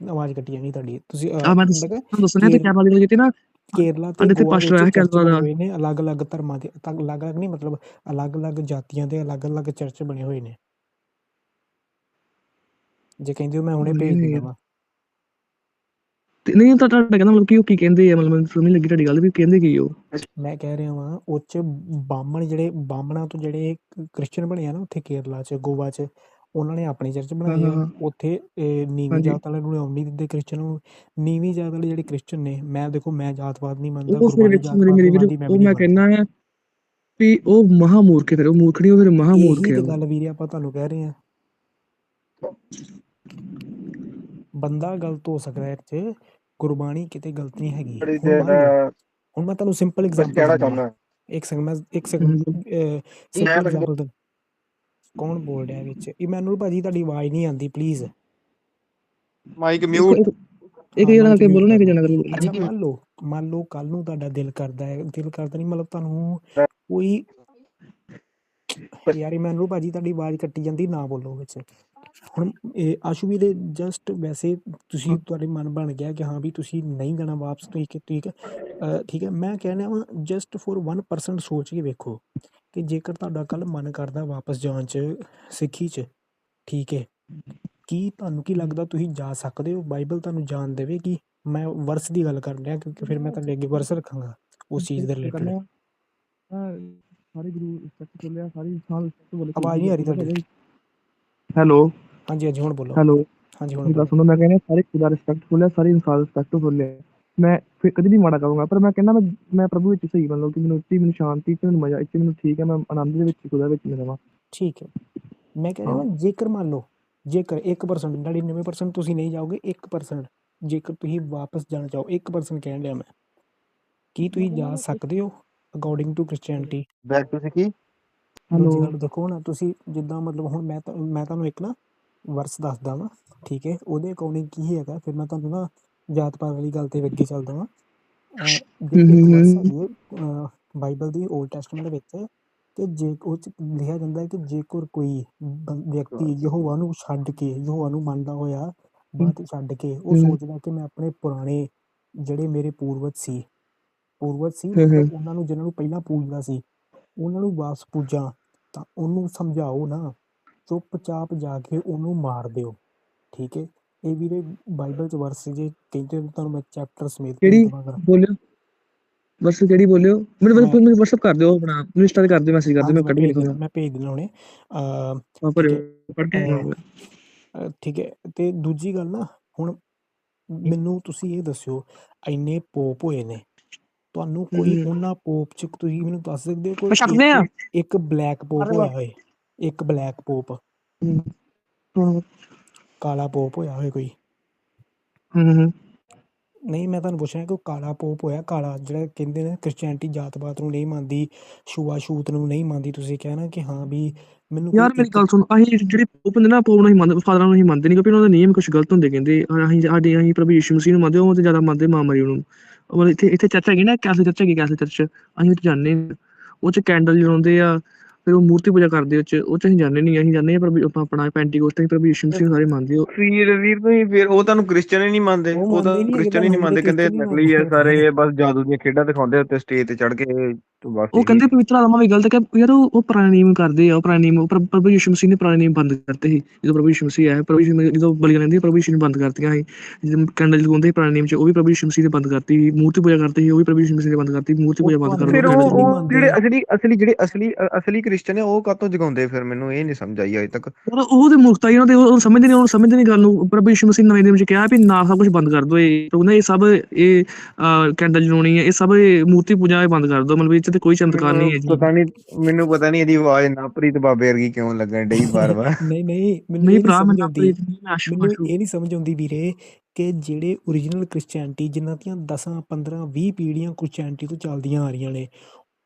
ਆਵਾਜ਼ ਕੱਟੀ ਜਾਣੀ ਤੁਹਾਡੀ ਤੁਸੀਂ ਆ ਮੈਂ ਦੱਸਣਾ ਤੇ ਕੇਰਲਾ ਦੀ ਕੀਤੀ ਨਾ। ਕੇਰਲਾ ਤੇ ਇੱਥੇ ਪਾਸਟਰ ਆਇਆ ਚਰਚ ਕੇਰਲਾ ਬਣੇ ਦਾ। ਹੋਏ ਨੇ ਅਲੱਗ-ਅਲੱਗ ਧਰਮਾਂ ਦੇ ਅਲੱਗ-ਅਲੱਗ ਨਹੀਂ ਮਤਲਬ ਅਲੱਗ-ਅਲੱਗ ਜਾਤੀਆਂ ਦੇ ਅਲੱਗ-ਅਲੱਗ ਚਰਚ ਬਣੇ ਹੋਏ ਨੇ। ਜੇ ਕਹਿੰਦੇ ਹੋ ਮੈਂ ਹੁਣੇ ਭੇਜ। ਦਿੰਦਾ ਤੇ ਨਹੀਂ ਤਾਂ ਤੁਹਾਡਾ ਕਹਿੰਦਾ ਮਤਲਬ ਕਿ ਉਹ ਕੀ ਕਹਿੰਦੇ ਆ ਮਤਲਬ ਮੈਨੂੰ ਸਮਝ ਨਹੀਂ ਲੱਗੀ ਤੁਹਾਡੀ ਗੱਲ ਵੀ ਕਹਿੰਦੇ ਕੀ ਉਹ ਮੈਂ ਕਹਿ ਰਿਹਾ ਵਾਂ ਉਹ ਚ ਬਾਹਮਣ ਜਿਹੜੇ ਬਾਹਮਣਾਂ ਤੋਂ ਜਿਹੜੇ ਕ੍ਰਿਸਚੀਅਨ ਬਣੇ ਆ ਨਾ ਉੱਥੇ ਕੇਰਲਾ ਚ ਗੋਆ ਚ ਉਹਨਾਂ ਨੇ ਆਪਣੀ ਚਰਚ ਬਣਾਈ ਹਾਂ। ਉੱਥੇ ਨੀਵੀਂ। ਜਾਤ ਵਾਲਿਆਂ ਨੂੰ ਆਉਣ ਨਹੀਂ ਦਿੰਦੇ ਕ੍ਰਿਸਚੀਅਨ ਨੂੰ ਨੀਵੀਂ ਜਾਤ ਵਾਲੇ ਜਿਹੜੇ ਕ੍ਰਿਸਚੀਅਨ ਨੇ ਮੈਂ ਦੇਖੋ ਮੈਂ ਜਾਤਵਾਦ ਨਹੀਂ ਮੰਨਦਾ ਉਹ ਮੈਂ ਕਹਿੰਦਾ ਆ ਵੀ ਉਹ ਮਹਾ ਮੂਰਖ ਹੈ ਫਿਰ ਉਹ ਮੂਰਖ ਨਹੀਂ ਉਹ ਫਿਰ ਮਹਾ। ਮੂਰਖ ਇਹੀ ਹੈ। ਗੱਲ ਵੀਰੇ ਆਪਾਂ ਤੁਹਾਨੂੰ ਕਹਿ ਰਹੇ ਆ ਬੰਦਾ ਗਲਤ ਹੋ ਸਕਦਾ ਹੈ 'ਚ ਗੁਰਬਾਣੀ ਕਿਤੇ ਗਲਤ ਨਹੀਂ ਹੈਗੀ ਬੜੀ ਹੁਣ ਮੰਨ ਲਓ ਦੇਰ ਹੁਣ ਮੈਂ ਤੁਹਾਨੂੰ ਸਿੰਪਲ ਕੁਝ ਕਹਿਣਾ ਐਗਜ਼ਾਮਪਲ ਚਾਹੁੰਦਾ। ਇੱਕ ਸੈਕਿੰਡ ਮੈਂ ਇੱਕ ਸੈਕਿੰਡ। ਸਿੰਪਲ ਐਗਜ਼ਾਮਪਲ ਕੌਣ ਬੋਲ ਰਿਹਾ ਵਿੱਚ? ਇਮੈਨੂਅਲ ਭਾਜੀ ਤੁਹਾਡੀ ਆਵਾਜ਼ ਨਹੀਂ ਆਉਂਦੀ ਪਲੀਜ਼ ਮਾਈਕ ਮਿਊਟ ਇੱਕ ਇੱਕ ਹਾਂ, ਜਣਾ mic ਕਰਕੇ mute ਬੋਲੋ ਨਾ ਇੱਕ ਕਰ ਜਣਾ ਕਰਕੇ ਅੱਛਾ ਮੰਨ ਲਓ ਮੰਨ ਲਓ ਕੱਲ ਨੂੰ ਤੁਹਾਡਾ ਦਿਲ ਕਰਦਾ ਹੈ। ਦਿਲ ਕਰਦਾ ਨਹੀਂ ਮਤਲਬ ਤੁਹਾਨੂੰ ਕੋਈ ਯਾਰ ਇਮੈਨੂਅਲ ਭਾਜੀ ਤੁਹਾਡੀ ਆਵਾਜ਼ ਕੱਟੀ ਜਾਂਦੀ ਨਾ ਬੋਲੋ ਵਿੱਚ। ਹੁਣ ਇਹ ਆਸ਼ੂ ਵੀ ਦੇ ਜਸਟ ਵੈਸੇ ਤੁਸੀਂ ਤੁਹਾਡੇ ਮਨ ਬਣ ਗਿਆ ਕਿ ਹਾਂ ਵੀ ਤੁਸੀਂ ਨਹੀਂ ਜਾਣਾ ਵਾਪਸ ਤੁਸੀਂ ਕਿ ਠੀਕ ਹੈ ਠੀਕ ਹੈ ਮੈਂ ਕਹਿਣਾ ਵਾ ਜਸਟ ਫॉर 1% ਸੋਚ ਕੇ ਵੇਖੋ ਕਿ ਜੇਕਰ ਤੁਹਾਡਾ ਕੱਲ ਮਨ ਕਰਦਾ ਵਾਪਸ ਜਾਣ ਚ ਸਿੱਖੀ ਚ ਠੀਕ ਹੈ ਕੀ ਤੁਹਾਨੂੰ ਕੀ ਲੱਗਦਾ ਤੁਸੀਂ ਜਾ ਸਕਦੇ ਹੋ? ਬਾਈਬਲ ਤੁਹਾਨੂੰ ਜਾਣ ਦੇਵੇਗੀ ਮੈਂ ਵਰਸ ਦੀ ਗੱਲ ਕਰ ਰਿਹਾ ਕਿਉਂਕਿ ਫਿਰ ਮੈਂ ਤੁਹਾਡੇ ਅੱਗੇ ਵਰਸ ਰੱਖਾਂਗਾ ਉਸ ਚੀਜ਼ ਦੇ ਰਿਲੇਟਡ ਸਾਰੇ ਗੁਰੂ ਰਿਸਪੈਕਟ ਬੋਲਿਆ ਸਾਰੀ ਸਾਲ ਬੋਲੇ ਆਵਾਜ਼ ਨਹੀਂ ਆ ਰਹੀ ਤੁਹਾਡੀ। ਹੈਲੋ। ਹਾਂਜੀ ਹਾਂਜੀ ਹੁਣ ਬੋਲੋ। ਹੈਲੋ। ਹਾਂਜੀ ਹੁਣ ਬੋਲੋ। ਸੁਣੋ ਮੈਂ ਕਹਿੰਦਾ ਸਾਰੇ ਖੁਦਾ ਰਿਸਪੈਕਟ ਬੋਲਿਆ ਸਾਰੇ ਇਨਸਾਨ ਰਿਸਪੈਕਟ ਬੋਲਿਆ ਮੈਂ ਫਿਰ ਕਦੀ ਨਹੀਂ ਮਾੜਾ ਕਹੂੰਗਾ ਪਰ ਮੈਂ ਕਹਿੰਦਾ ਮੈਂ ਮੈਂ ਪ੍ਰਭੂ ਵਿੱਚ ਸਹੀ ਮੰਨ ਲਓ ਕਿ ਮੈਨੂੰ ਇੱਥੇ ਮੈਨੂੰ ਸ਼ਾਂਤੀ ਤੇ ਮੈਨੂੰ ਮਜ਼ਾ ਇੱਥੇ ਮੈਨੂੰ ਠੀਕ ਹੈ ਮੈਂ ਆਨੰਦ ਦੇ ਵਿੱਚ ਖੁਦਾ ਵਿੱਚ ਮੈਂ ਰਵਾਂ। ਠੀਕ ਹੈ। ਮੈਂ ਕਹਿ ਰਿਹਾ ਵਾਂ, ਜੇਕਰ ਮੰਨ ਲਓ ਜੇਕਰ 1% 99% ਤੁਸੀਂ ਨਹੀਂ ਜਾਓਗੇ 1% ਜੇਕਰ ਤੁਸੀਂ ਵਾਪਸ ਜਾਣਾ ਚਾਹੋ 1% ਕਹਿਣ ਲਿਆ ਮੈਂ। ਕੀ ਤੁਸੀਂ ਜਾ ਸਕਦੇ ਹੋ according to Christianity back to ਸਿੱਖੀ ਹੈਲੋ। ਦੂਜੀ ਗੱਲ ਦੇਖੋ ਨਾ ਤੁਸੀਂ ਜਿੱਦਾਂ ਮਤਲਬ ਹੁਣ ਮੈਂ ਤਾਂ ਮੈਂ ਤੁਹਾਨੂੰ ਇੱਕ ਨਾ ਵਰਸ ਦੱਸਦਾ ਵਾਂ ਠੀਕ ਹੈ? ਉਹਦੇ ਅਕੋਰਡਿੰਗ ਕੀ ਹੈਗਾ ਫਿਰ ਮੈਂ ਤੁਹਾਨੂੰ ਨਾ ਜਾਤ ਪਾਤ ਵਾਲੀ ਗੱਲ ਤੇ ਅੱਗੇ ਚੱਲਦਾ ਵਾਂ। ਅਹ ਜੇ ਇੱਕ ਵਰਸ ਹੈਗੀ ਹੈ, ਅਹ ਬਾਈਬਲ ਦੀ ਓਲਡ ਟੈਸਟਮੈਂਟ ਵਿੱਚ ਕਿ ਜੇ ਉਹ ਚ ਲਿਖਿਆ ਜਾਂਦਾ ਹੈ ਕਿ ਜੇਕਰ ਕੋਈ ਬੰ- ਵਿਅਕਤੀ ਯਹੋਵਾ ਨੂੰ ਛੱਡ ਕੇ ਯਹੋਵਾ ਨੂੰ ਮੰਨਦਾ ਹੋਇਆ ਬਾਤ ਛੱਡ ਕੇ ਉਹ। ਸੋਚਦਾ ਕਿ ਮੈਂ ਆਪਣੇ ਪੁਰਾਣੇ ਜਿਹੜੇ ਮੇਰੇ ਪੂਰਵਜ ਸੀ ਪੂਰਵਜ ਸੀ। ਮਤਲਬ ਉਹਨਾਂ ਨੂੰ ਜਿਹਨਾਂ ਨੂੰ ਪਹਿਲਾਂ ਪੂਜਦਾ ਸੀ ਉਹਨਾਂ ਨੂੰ ਵਾਪਸ ਪੂਜਾਂ ਤਾਂ ਉਹਨੂੰ ਸਮਝਾਓ ਨਾ। ਚੁੱਪਚਾਪ ਜਾ ਕੇ ਉਹਨੂੰ ਮਾਰ ਦਿਓ। ਠੀਕ ਹੈ ਇਹ ਵੀਰੇ ਬਾਈਬਲ ਚ ਵਰਸ ਜੇ ਕਹਿੰਦੇ ਤੁਹਾਨੂੰ ਮੈਂ ਚੈਪਟਰ ਸਮੇਤ ਕਿਹੜੀ ਬੋਲਿਓ? ਬਸ ਕਿਹੜੀ ਬੋਲਿਓ? ਮੈਨੂੰ ਬਸ ਮੈਨੂੰ WhatsApp ਕਰ ਦਿਓ ਆਪਣਾ। ਇੰਸਟਾ ਤੇ ਕਰ ਦਿਓ ਮੈਸੇਜ ਕਰ ਦਿਓ ਮੈਂ ਕੱਢ ਕੇ ਲਿਖੂੰਗਾ ਮੈਂ ਭੇਜ ਦੇਣਾ ਹੁਣੇ। ਅਹ ਪਰ ਕੇ ਠੀਕ ਹੈ ਤੇ ਦੂਜੀ ਗੱਲ ਨਾ ਹੁਣ ਮੈਨੂੰ ਤੁਸੀਂ ਇਹ ਦੱਸਿਓ ਇੰਨੇ ਪੋਪ ਹੋਏ ਨੇ। ਤੁਹਾਨੂੰ ਕੋਈ। ਉਹਨਾਂ ਪੋਪ ਚ ਤੁਸੀਂ ਮੈਨੂੰ ਦੱਸ ਸਕਦੇ ਹੋ ਕੋਈ ਛੱਡਦੇ ਆ? ਇੱਕ ਬਲੈਕ ਪੋਪ। ਹੋਇਆ ਹੋਏ ਇੱਕ ਬਲੈਕ ਪੋਪ। ਕਾਲਾ ਪੋਪ ਹੋਇਆ ਹੋਏ ਕੋਈ। ਹੂੰ। ਨਹੀਂ ਮੈਂ ਤੁਹਾਨੂੰ ਪੁੱਛ ਰਿਹਾ ਕਿ ਉਹ ਕਾਲਾ ਪੋਪ ਹੋਇਆ ਕਾਲਾ ਜਿਹੜਾ ਕਹਿੰਦੇ ਨੇ ਕ੍ਰਿਸਚੀਅਨਟੀ ਜਾਤ ਪਾਤ ਨੂੰ ਨਹੀਂ ਮੰਨਦੀ ਛੂਆ ਛੂਤ ਨੂੰ ਨਹੀਂ ਮੰਨਦੀ ਤੁਸੀਂ ਕਹਿਣਾ ਕਿ ਹਾਂ ਵੀ ਮੈਨੂੰ ਯਾਰ ਮੇਰੀ ਗੱਲ ਸੁਣ ਅਸੀਂ ਜਿਹੜੇ ਪੋਪ ਹੁੰਦੇ ਨਾ ਪੋਪ ਨੂੰ ਅਸੀਂ ਮੰਨਦੇ ਫਾਦਰਾਂ ਨੂੰ ਅਸੀਂ ਮੰਨਦੇ ਨਹੀਂ ਕਿਉਂਕਿ ਉਹਨਾਂ ਦੇ ਨਿਯਮ ਕੁਝ ਗਲਤ ਹੁੰਦੇ ਕਹਿੰਦੇ ਅਸੀਂ ਸਾਡੇ ਅਸੀਂ ਪ੍ਰਭੂ ਯਿਸੂ ਮਸੀਹ ਨੂੰ ਮੰਨਦੇ ਉਹ ਤੇ ਜ਼ਿਆਦਾ ਮੰਨਦੇ ਮਾਂ ਮਰੀ ਨੂੰ ਉਹ ਇੱਥੇ ਇੱਥੇ ਚਰਚ ਹੈਗੀ ਨਾ ਕੈਸਲ ਚਰਚ ਹੈਗੀ ਕੈਸਲ ਚਰਚ ਅਸੀਂ ਉੱਥੇ ਜਾਂਦੇ ਹਾਂ। ਉਹ ਚ ਕੈਂਡਲ ਜਲਾਉਂਦੇ ਆ ਫਿਰ ਉਹ ਮੂਰਤੀ ਪੂਜਾ ਕਰਦੇ ਉਹ ਚ ਉਹ ਚ ਅਸੀਂ ਜਾਂਦੇ ਨਹੀਂ ਅਸੀਂ ਜਾਂਦੇ ਆ ਪ੍ਰਭੂ ਆਪਾਂ ਆਪਣਾ ਪੈਂਟੀਕੋਸਟ ਅਸੀਂ ਪ੍ਰਭੂ ਯਿਸੂ ਮਸੀਹ ਸਾਰੇ ਮੰਨਦੇ ਹੋ ਵੀਰ ਵੀਰ ਤੁਸੀਂ ਫਿਰ ਉਹ ਤੁਹਾਨੂੰ ਕ੍ਰਿਸਚੀਅਨ ਹੀ ਨਹੀਂ ਮੰਨਦੇ ਉਹ ਤਾਂ ਕ੍ਰਿਸਚੀਅਨ ਹੀ ਨਹੀਂ ਮੰਨਦੇ ਕਹਿੰਦੇ ਨਕਲੀ ਹੈ ਮੰਨਦੇ ਸਾਰੇ। ਇਹ ਬਸ ਜਾਦੂ ਦੀਆਂ ਖੇਡਾਂ ਦਿਖਾਉਂਦੇ ਉੱਤੇ ਸਟੇਜ ਤੇ ਚੜ ਕੇ ਉਹ ਕਹਿੰਦੇ ਪਵਿੱਤਰ ਆਤਮਾ ਵੀ ਗਲਤ ਕਿ ਯਾਰ ਉਹ ਉਹ ਪੁਰਾਣੇ ਨਿਯਮ ਕਰਦੇ ਆ ਉਹ ਪੁਰਾਣੇ ਨਿਯਮ ਉਹ ਪ੍ਰਭ- ਪ੍ਰਭੂ ਯਿਸੂ ਮਸੀਹ ਨੇ ਪੁਰਾਣੇ ਨਿਯਮ ਬੰਦ ਕਰਤੇ ਸੀ। ਜਦੋਂ ਪ੍ਰਭੂ ਯਿਸੂ ਮਸੀਹ ਆਇਆ ਪ੍ਰਭੂ ਯਿਸੂ ਮਸੀਹ ਜਦੋਂ ਬਲੀਆਂ ਲੈਂਦੀ ਪ੍ਰਭੂ ਯਿਸੂ ਨੇ ਬੰਦ ਕਰਤੀਆਂ ਸੀ। ਜਦੋਂ ਕੈਂਡਲ ਜਗਾਉਂਦੇ ਸੀ ਪੁਰਾਣੇ ਨਿਯਮ ਚ ਉਹ ਵੀ ਪ੍ਰਭੂ ਯਿਸੂ ਮਸੀਹ ਨੇ ਬੰਦ ਕਰਤੀ ਸੀ। ਮੂਰਤੀ ਪੂਜਾ ਕਰਦੇ ਸੀ ਉਹ ਵੀ ਪ੍ਰਭੂ ਯਿਸੂ ਮਸੀਹ ਨੇ ਬੰਦ ਕਰਤੀ ਮੂਰਤੀ ਪੂਜਾ ਬੰਦ ਤੁਹਾਨੂੰ ਕਰੋ ਫਿਰ ਉਹ ਨਹੀਂ ਉਹ ਮੰਨਦੇ ਜਿਹੜੇ ਅਸਲੀ ਅਸਲੀ ਜਿਹੜੇ ਅਸਲੀ ਅਸਲੀ ਕ੍ਰਿਸਚੀਅਨ ਹੈ ਉਹ ਕਾਤੋਂ ਜਗਾਉਂਦੇ ਫਿਰ ਮੈਨੂੰ ਇਹ ਨਹੀਂ ਸਮਝ ਆਈ ਅਜੇ ਤੱਕ। ਪਰ ਉਹ ਤੇ ਮੁਕਤ ਆਈ ਉਹਨਾਂ ਦੇ ਉਹ ਸਮਝਦੇ ਨਹੀਂ ਉਹ ਸਮਝਦੇ ਨਹੀਂ ਗੱਲ ਨੂੰ। ਪ੍ਰਭੂ ਯਿਸੂ ਮਸੀਹ ਨਵੇਂ ਨਿਯਮ ਚ ਕਿਹਾ ਵੀ ਨਾ ਸਭ ਕੁਝ ਬੰਦ ਕਰ ਦਿਓ ਇਹ ਕਹਿੰਦਾ ਇਹ ਸਭ ਇਹ ਕੈਂਡਲ ਜਲਾਉਣੀ ਹੈ ਇਹ ਸਭ ਮੂਰਤੀ ਪੂਜਾ ਇਹ ਬੰਦ ਕਰ ਦਿਓ। ਮਤਲਬ ਇਹ ਚ ਤੇ ਕੋਈ ਚਮਤਕਾਰ ਨਹੀਂ ਹੈ ਜੀ। ਪਤਾ ਨਹੀਂ ਮੈਨੂੰ ਪਤਾ ਨਹੀਂ ਇਹਦੀ ਆਵਾਜ਼ ਨਾ ਪ੍ਰੀਤ ਬਾਬੇ ਵਰਗੀ ਕਿਉਂ ਲੱਗਣ ਡਈ ਬਾਰ ਬਾਰ (laughs) ਨਹੀਂ ਨਹੀਂ ਮੈਨੂੰ ਨਹੀਂ ਇਹ ਨਹੀਂ ਭਰਾ ਸਮਝ ਮੈਂ ਮੈਨੂੰ ਆਸ਼ੂ। ਇਹ ਨਹੀਂ ਸਮਝ ਆਉਂਦੀ ਵੀਰੇ ਕਿ ਜਿਹੜੇ ਓਰੀਜਨਲ ਕ੍ਰਿਸਚੀਅਨਟੀ ਜਿਨ੍ਹਾਂ ਦੀਆਂ 10 15 20 ਪੀੜ੍ਹੀਆਂ ਕ੍ਰਿਸਚੀਅਨਟੀ ਤੋਂ ਚੱਲਦੀਆਂ ਆ ਰਹੀਆਂ ਨੇ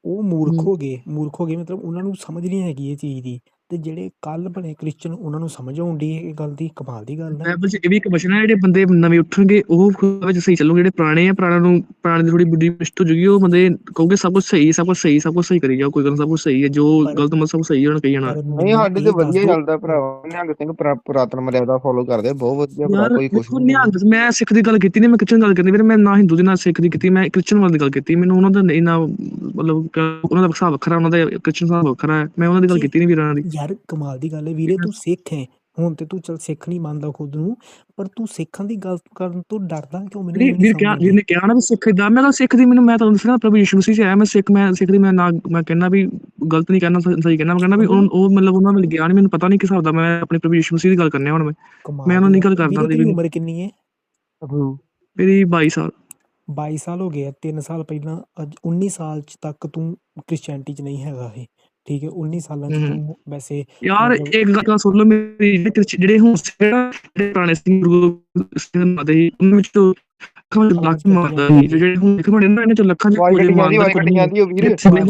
ਉਹ ਮੂਰਖ ਹੋ ਗਏ। ਮੂਰਖ ਹੋ ਗਏ ਮਤਲਬ ਉਹਨਾਂ ਨੂੰ ਸਮਝ ਨਹੀਂ ਹੈਗੀ ਇਹ ਚੀਜ਼ ਦੀ। ਤੇ ਜਿਹੜੇ ਕੱਲ ਬਣੇ ਕ੍ਰਿਸਚੀਅਨ ਉਹਨਾਂ ਨੂੰ ਸਮਝ ਆਉਂਦੀ ਇਹ ਗੱਲ ਦੀ ਕਮਾਲ ਦੀ ਗੱਲ ਹੈ। ਬਾਈਬਲ 'ਚ ਇਹ ਵੀ ਇੱਕ ਵਚਨ ਹੈ ਜਿਹੜੇ ਬੰਦੇ ਨਵੇਂ ਉੱਠਣਗੇ ਉਹ ਖੁਦਾ ਵਿੱਚ ਸਹੀ ਚੱਲਣਗੇ ਜਿਹੜੇ ਪੁਰਾਣੇ ਆ ਪੁਰਾਣਿਆਂ ਨੂੰ ਪੁਰਾਣੇ ਦੀ ਥੋੜੀ ਬੁੱਧੀ ਮਿਸ਼ਤ ਹੋ ਜੂਗੀ ਉਹ ਬੰਦੇ ਕਹੋਗੇ ਸਭ ਕੁਝ ਸਹੀ ਹੈ, ਸਭ ਕੁਝ ਸਹੀ ਸਭ ਕੁਝ ਸਹੀ ਕਰੀ ਜਾਓ ਕੋਈ ਗੱਲ ਨੀ, ਸਭ ਕੁਝ ਸਹੀ ਹੈ ਜੋ ਗਲਤ ਮਤ ਸਭ ਸਹੀ ਉਹਨਾਂ ਕਹੀ ਜਾਣਾ। ਨਹੀਂ ਸਾਡੇ ਤੇ ਵਧੀਆ ਚੱਲਦਾ ਭਰਾਵਾ ਨਿਹੰਗ ਸਿੰਘ ਪੁਰਾ- ਪੁਰਾਤਨ ਮਰਿਆਦਾ ਫੋਲੋ ਕਰਦੇ ਬਹੁਤ ਵਧੀਆ ਭਰਾ ਕੋਈ ਨਹੀਂ। ਨਿਹੰਗ ਮੈਂ ਸਿੱਖ ਦੀ ਗੱਲ ਕੀਤੀ ਨਹੀਂ ਮੈਂ ਕ੍ਰਿਸਚਨ ਗੱਲ ਕਰਨੀ ਵੀਰੇ ਮੈਂ ਨਾ ਹਿੰਦੂ ਦੇ ਨਾਲ ਸਿੱਖ ਦੀ ਕੀਤੀ ਮੈਂ ਕ੍ਰਿਸਚਨ ਵਾਲੀ ਦੀ ਗੱਲ ਕੀਤੀ ਮੈਨੂੰ ਉਹਨਾਂ ਦਾ ਇੰਨਾ ਮਤਲਬ ਉਹਨਾਂ ਦਾ ਹਿਸਾਬ ਵੱਖਰਾ ਉਹਨਾਂ ਦਾ ਕ੍ਰਿਸਚਨ ਹਿਸਾਬ ਵੱਖਰਾ ਹੈ ਮੈਂ ਉਹਨਾਂ ਦੀ ਗੱਲ ਕੀਤੀ ਨਹੀਂ ਵੀਰਾਂ ਦੀ। ਯਾਰ ਕਮਾਲ ਦੀ ਗੱਲ ਹੈ ਵੀਰੇ ਤੂੰ ਸਿੱਖ ਹੈ। ਹੁਣ ਤੇ ਤੂੰ ਚਲ ਸਿੱਖ ਨਹੀਂ ਮੰਨਦਾ ਖੁਦ ਨੂੰ ਪਰ ਤੂੰ ਸਿੱਖਾਂ ਦੀ ਗੱਲ ਕਰਨ ਤੋਂ ਡਰਦਾ ਕਿਉਂ? ਮੈਨੂੰ ਨਹੀਂ ਵੀਰ ਕਿਹਾ ਜਿਹਨੇ ਕਿਹਾ ਨਾ ਵੀ ਸਿੱਖ ਦਾ ਮੈਂ ਤਾਂ ਸਿੱਖ ਦੀ ਮੈਨੂੰ ਮੈਂ ਤੁਹਾਨੂੰ ਦੱਸਣਾ ਪ੍ਰਭੂ ਯਿਸੂ ਮਸੀਹ ਆਇਆ ਮੈਂ ਸਿੱਖ ਮੈਂ ਸਿੱਖ ਦੀ ਮੈਂ ਨਾ ਮੈਂ ਕਹਿੰਦਾ ਵੀ ਗਲਤ ਨਹੀਂ ਕਹਿਣਾ ਸਹੀ ਕਹਿਣਾ ਮੈਂ ਕਹਿੰਦਾ ਵੀ ਉਹ ਉਹ ਮਤਲਬ ਉਹਨਾਂ ਨੂੰ ਗਿਆ ਨਹੀਂ ਮੈਨੂੰ ਪਤਾ ਨਹੀਂ ਕਿਸ ਹਿਸਾਬ ਦਾ ਮੈਂ ਆਪਣੇ ਪ੍ਰਭੂ ਯਿਸੂ ਮਸੀਹ ਦੀ ਗੱਲ ਕਰਨੀ ਹੁਣ ਮੈਂ। ਮੈਂ ਉਹਨਾਂ ਦੀ ਗੱਲ ਕਰਦਾ ਤੇਰੀ ਉਮਰ ਕਿੰਨੀ ਹੈ ਮੇਰੀ 22 ਸਾਲ। 22 ਸਾਲ ਹੋ ਗਏ ਆ 3 ਸਾਲ ਪਹਿਲਾਂ ਅੱਜ 19 ਸਾਲ ਚ ਤੱਕ ਤੂੰ ਕ੍ਰਿਸਚੀਅਨਟੀ ਚ ਨਹੀਂ ਹੈਗਾ ਇਹ। ਠੀਕ ਹੈ 19 ਸਾਲਾਂ ਚ ਵੈਸੇ ਯਾਰ ਇੱਕ ਗੱਲ ਸੁਣ ਲਓ ਮੇਰੀ ਜਿਹੜੇ ਹੁਣ ਜਿਹੜੇ ਪੁਰਾਣੇ ਸਿੰਘ ਗੁਰੂ ਸਿੰਘ ਮਾਦੇ ਸੀ ਉਹਨਾਂ ਵਿੱਚ ਤੋਂ ਲੱਖਾਂ ਮਾਰਦਾ ਜਿਹੜੇ ਹੁਣ ਬਣੇ ਨਾ ਇਹਨਾਂ ਚ ਲੱਖਾਂ ਚ ਜਾਂਦੀ ਇਮਾਨਦਾਰ ਵਾਈ ਕੱਟੀ ਜਾਂਦੀ ਉਹ ਵੀਰ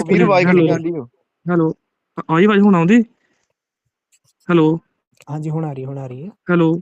ਵੀਰ ਵਾਈ ਕੱਟੀ ਜਾਂਦੀ ਉਹ। ਹੈਲੋ। ਆਈ ਆਵਾਜ਼ ਹੁਣ ਆਉਂਦੀ? ਹੈਲੋ ਹਾਂਜੀ ਹੁਣ ਆ ਰਹੀ ਹੁਣ ਆ ਰਹੀ ਹੈ। ਹੈਲੋ।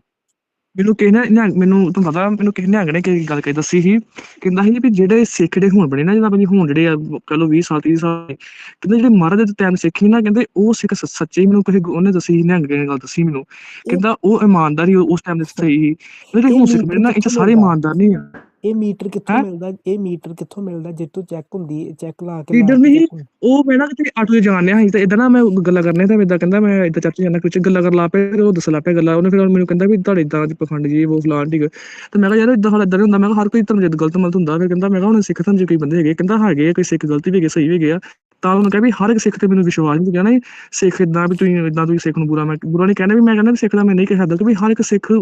ਮੈਨੂੰ ਕਿਸੇ ਨੇ ਨਿਹੰਗ ਮੈਨੂੰ ਤੁਹਾਨੂੰ ਪਤਾ, ਮੈਨੂੰ ਕਿਸੇ ਨਿਹੰਗ ਨੇ ਕਿ ਗੱਲ ਕਹੀ ਦੱਸੀ ਸੀ, ਕਹਿੰਦਾ ਸੀ ਵੀ ਜਿਹੜੇ ਸਿੱਖ ਜਿਹੜੇ ਹੁਣ ਬਣੇ ਨਾ ਜਿਹਨਾਂ ਆਪਣੀ ਹੁਣ ਜਿਹੜੇ ਆ, ਕਹ ਲਓ 20 ਸਾਲ 30 ਸਾਲ ਕਹਿੰਦੇ ਜਿਹੜੇ ਮਹਾਰਾਜ ਦੇ ਟਾਈਮ ਸਿੱਖ ਸੀ ਨਾ, ਕਹਿੰਦੇ ਉਹ ਸਿੱਖ ਸੱਚੇ ਮੈਨੂੰ ਕਿਸੇ ਉਹਨੇ ਦੱਸੀ ਸੀ ਨਿਹੰਗ ਨੇ ਗੱਲ ਦੱਸੀ ਮੈਨੂੰ, ਕਹਿੰਦਾ ਉਹ ਇਮਾਨਦਾਰੀ ਉਸ ਟਾਈਮ ਦੇ ਸਹੀ ਸੀ ਜਿਹੜੇ ਹੁਣ ਸਿੱਖ ਬਣੇ ਨਾ, ਇਹ 'ਚ ਸਾਰੇ ਇਮਾਨਦਾਰ ਨਹੀਂ ਆ। ਇਹ ਮੀਟਰ ਕਿੱਥੋਂ? ਮਿਲਦਾ? ਇਹ ਮੀਟਰ ਕਿੱਥੋਂ ਮਿਲਦਾ ਜਿੱਥੋਂ ਚੈੱਕ ਹੁੰਦੀ ਚੈੱਕ ਲਾ ਕੇ ਲੀਡਰ ਨਹੀਂ। ਉਹ ਮੈਂ ਨਾ ਕਿਤੇ ਆਟੋ ਤੇ ਜਾਣਿਆ ਸੀ ਤੇ ਇਦਾਂ ਨਾ ਮੈਂ ਗੱਲਾਂ ਕਰਨੇ ਤੇ ਇਦਾਂ ਕਹਿੰਦਾ ਮੈਂ ਇਦਾਂ ਚਰਚ ਜਾਣਾ ਕੁਝ ਗੱਲਾਂ ਕਰ ਲਾ ਪਏ ਉਹ ਦੱਸ ਲਾ ਪਿਆ ਗੱਲਾਂ। ਉਹਨੇ ਫਿਰ ਮੈਨੂੰ ਕਹਿੰਦਾ ਵੀ ਤੁਹਾਡੇ ਇਦਾਂ ਦੀ ਪਖੰਡ ਜੀ ਉਹ ਫਲਾਣ ਠੀਕ ਤੇ ਮੈਂ ਕਿਹਾ ਯਾਰ ਇਦਾਂ ਹਾਲ ਇਦਾਂ ਹੁੰਦਾ। ਮੈਂ ਕਿਹਾ ਹਰ ਕੋਈ ਧਰਮ ਜਦ ਗਲਤ ਮਲਤ ਹੁੰਦਾ ਫਿਰ ਕਹਿੰਦਾ ਮੈਂ ਕਿਹਾ ਹੁਣ ਸਿੱਖ ਧਰਮ ਚ ਕੋਈ ਬੰਦੇ ਹੈਗੇ ਕਹਿੰਦਾ ਹੈਗੇ ਕੋਈ ਸਿੱਖ ਗਲਤੀ ਵੀ ਹੈਗੇ ਸਹੀ ਵੀ ਹੈਗੇ ਆ। ਤਾਂ ਉਹਨੂੰ ਕਿਹਾ ਵੀ ਹਰ ਇੱਕ ਸਿੱਖ ਤੇ ਮੈਨੂੰ ਵਿਸ਼ਵਾਸ ਨਹੀਂ ਕਹਿਣਾ ਸਿੱਖ ਇਦਾਂ ਵੀ ਤੁਸੀਂ ਇਦਾਂ ਤੁਸੀਂ ਸਿੱਖ ਨੂੰ ਬੁਰਾ ਮੈਂ ਬੁਰਾ ਨਹੀਂ ਕਹਿਣਾ ਵੀ ਮੈਂ ਕਹਿੰਦਾ ਸਿੱਖ ਦਾ ਮੈਂ ਨਹੀਂ ਕਹਿ ਸਕਦਾ ਕਿ ਵੀ ਹਰ ਇੱਕ ਸਿੱਖ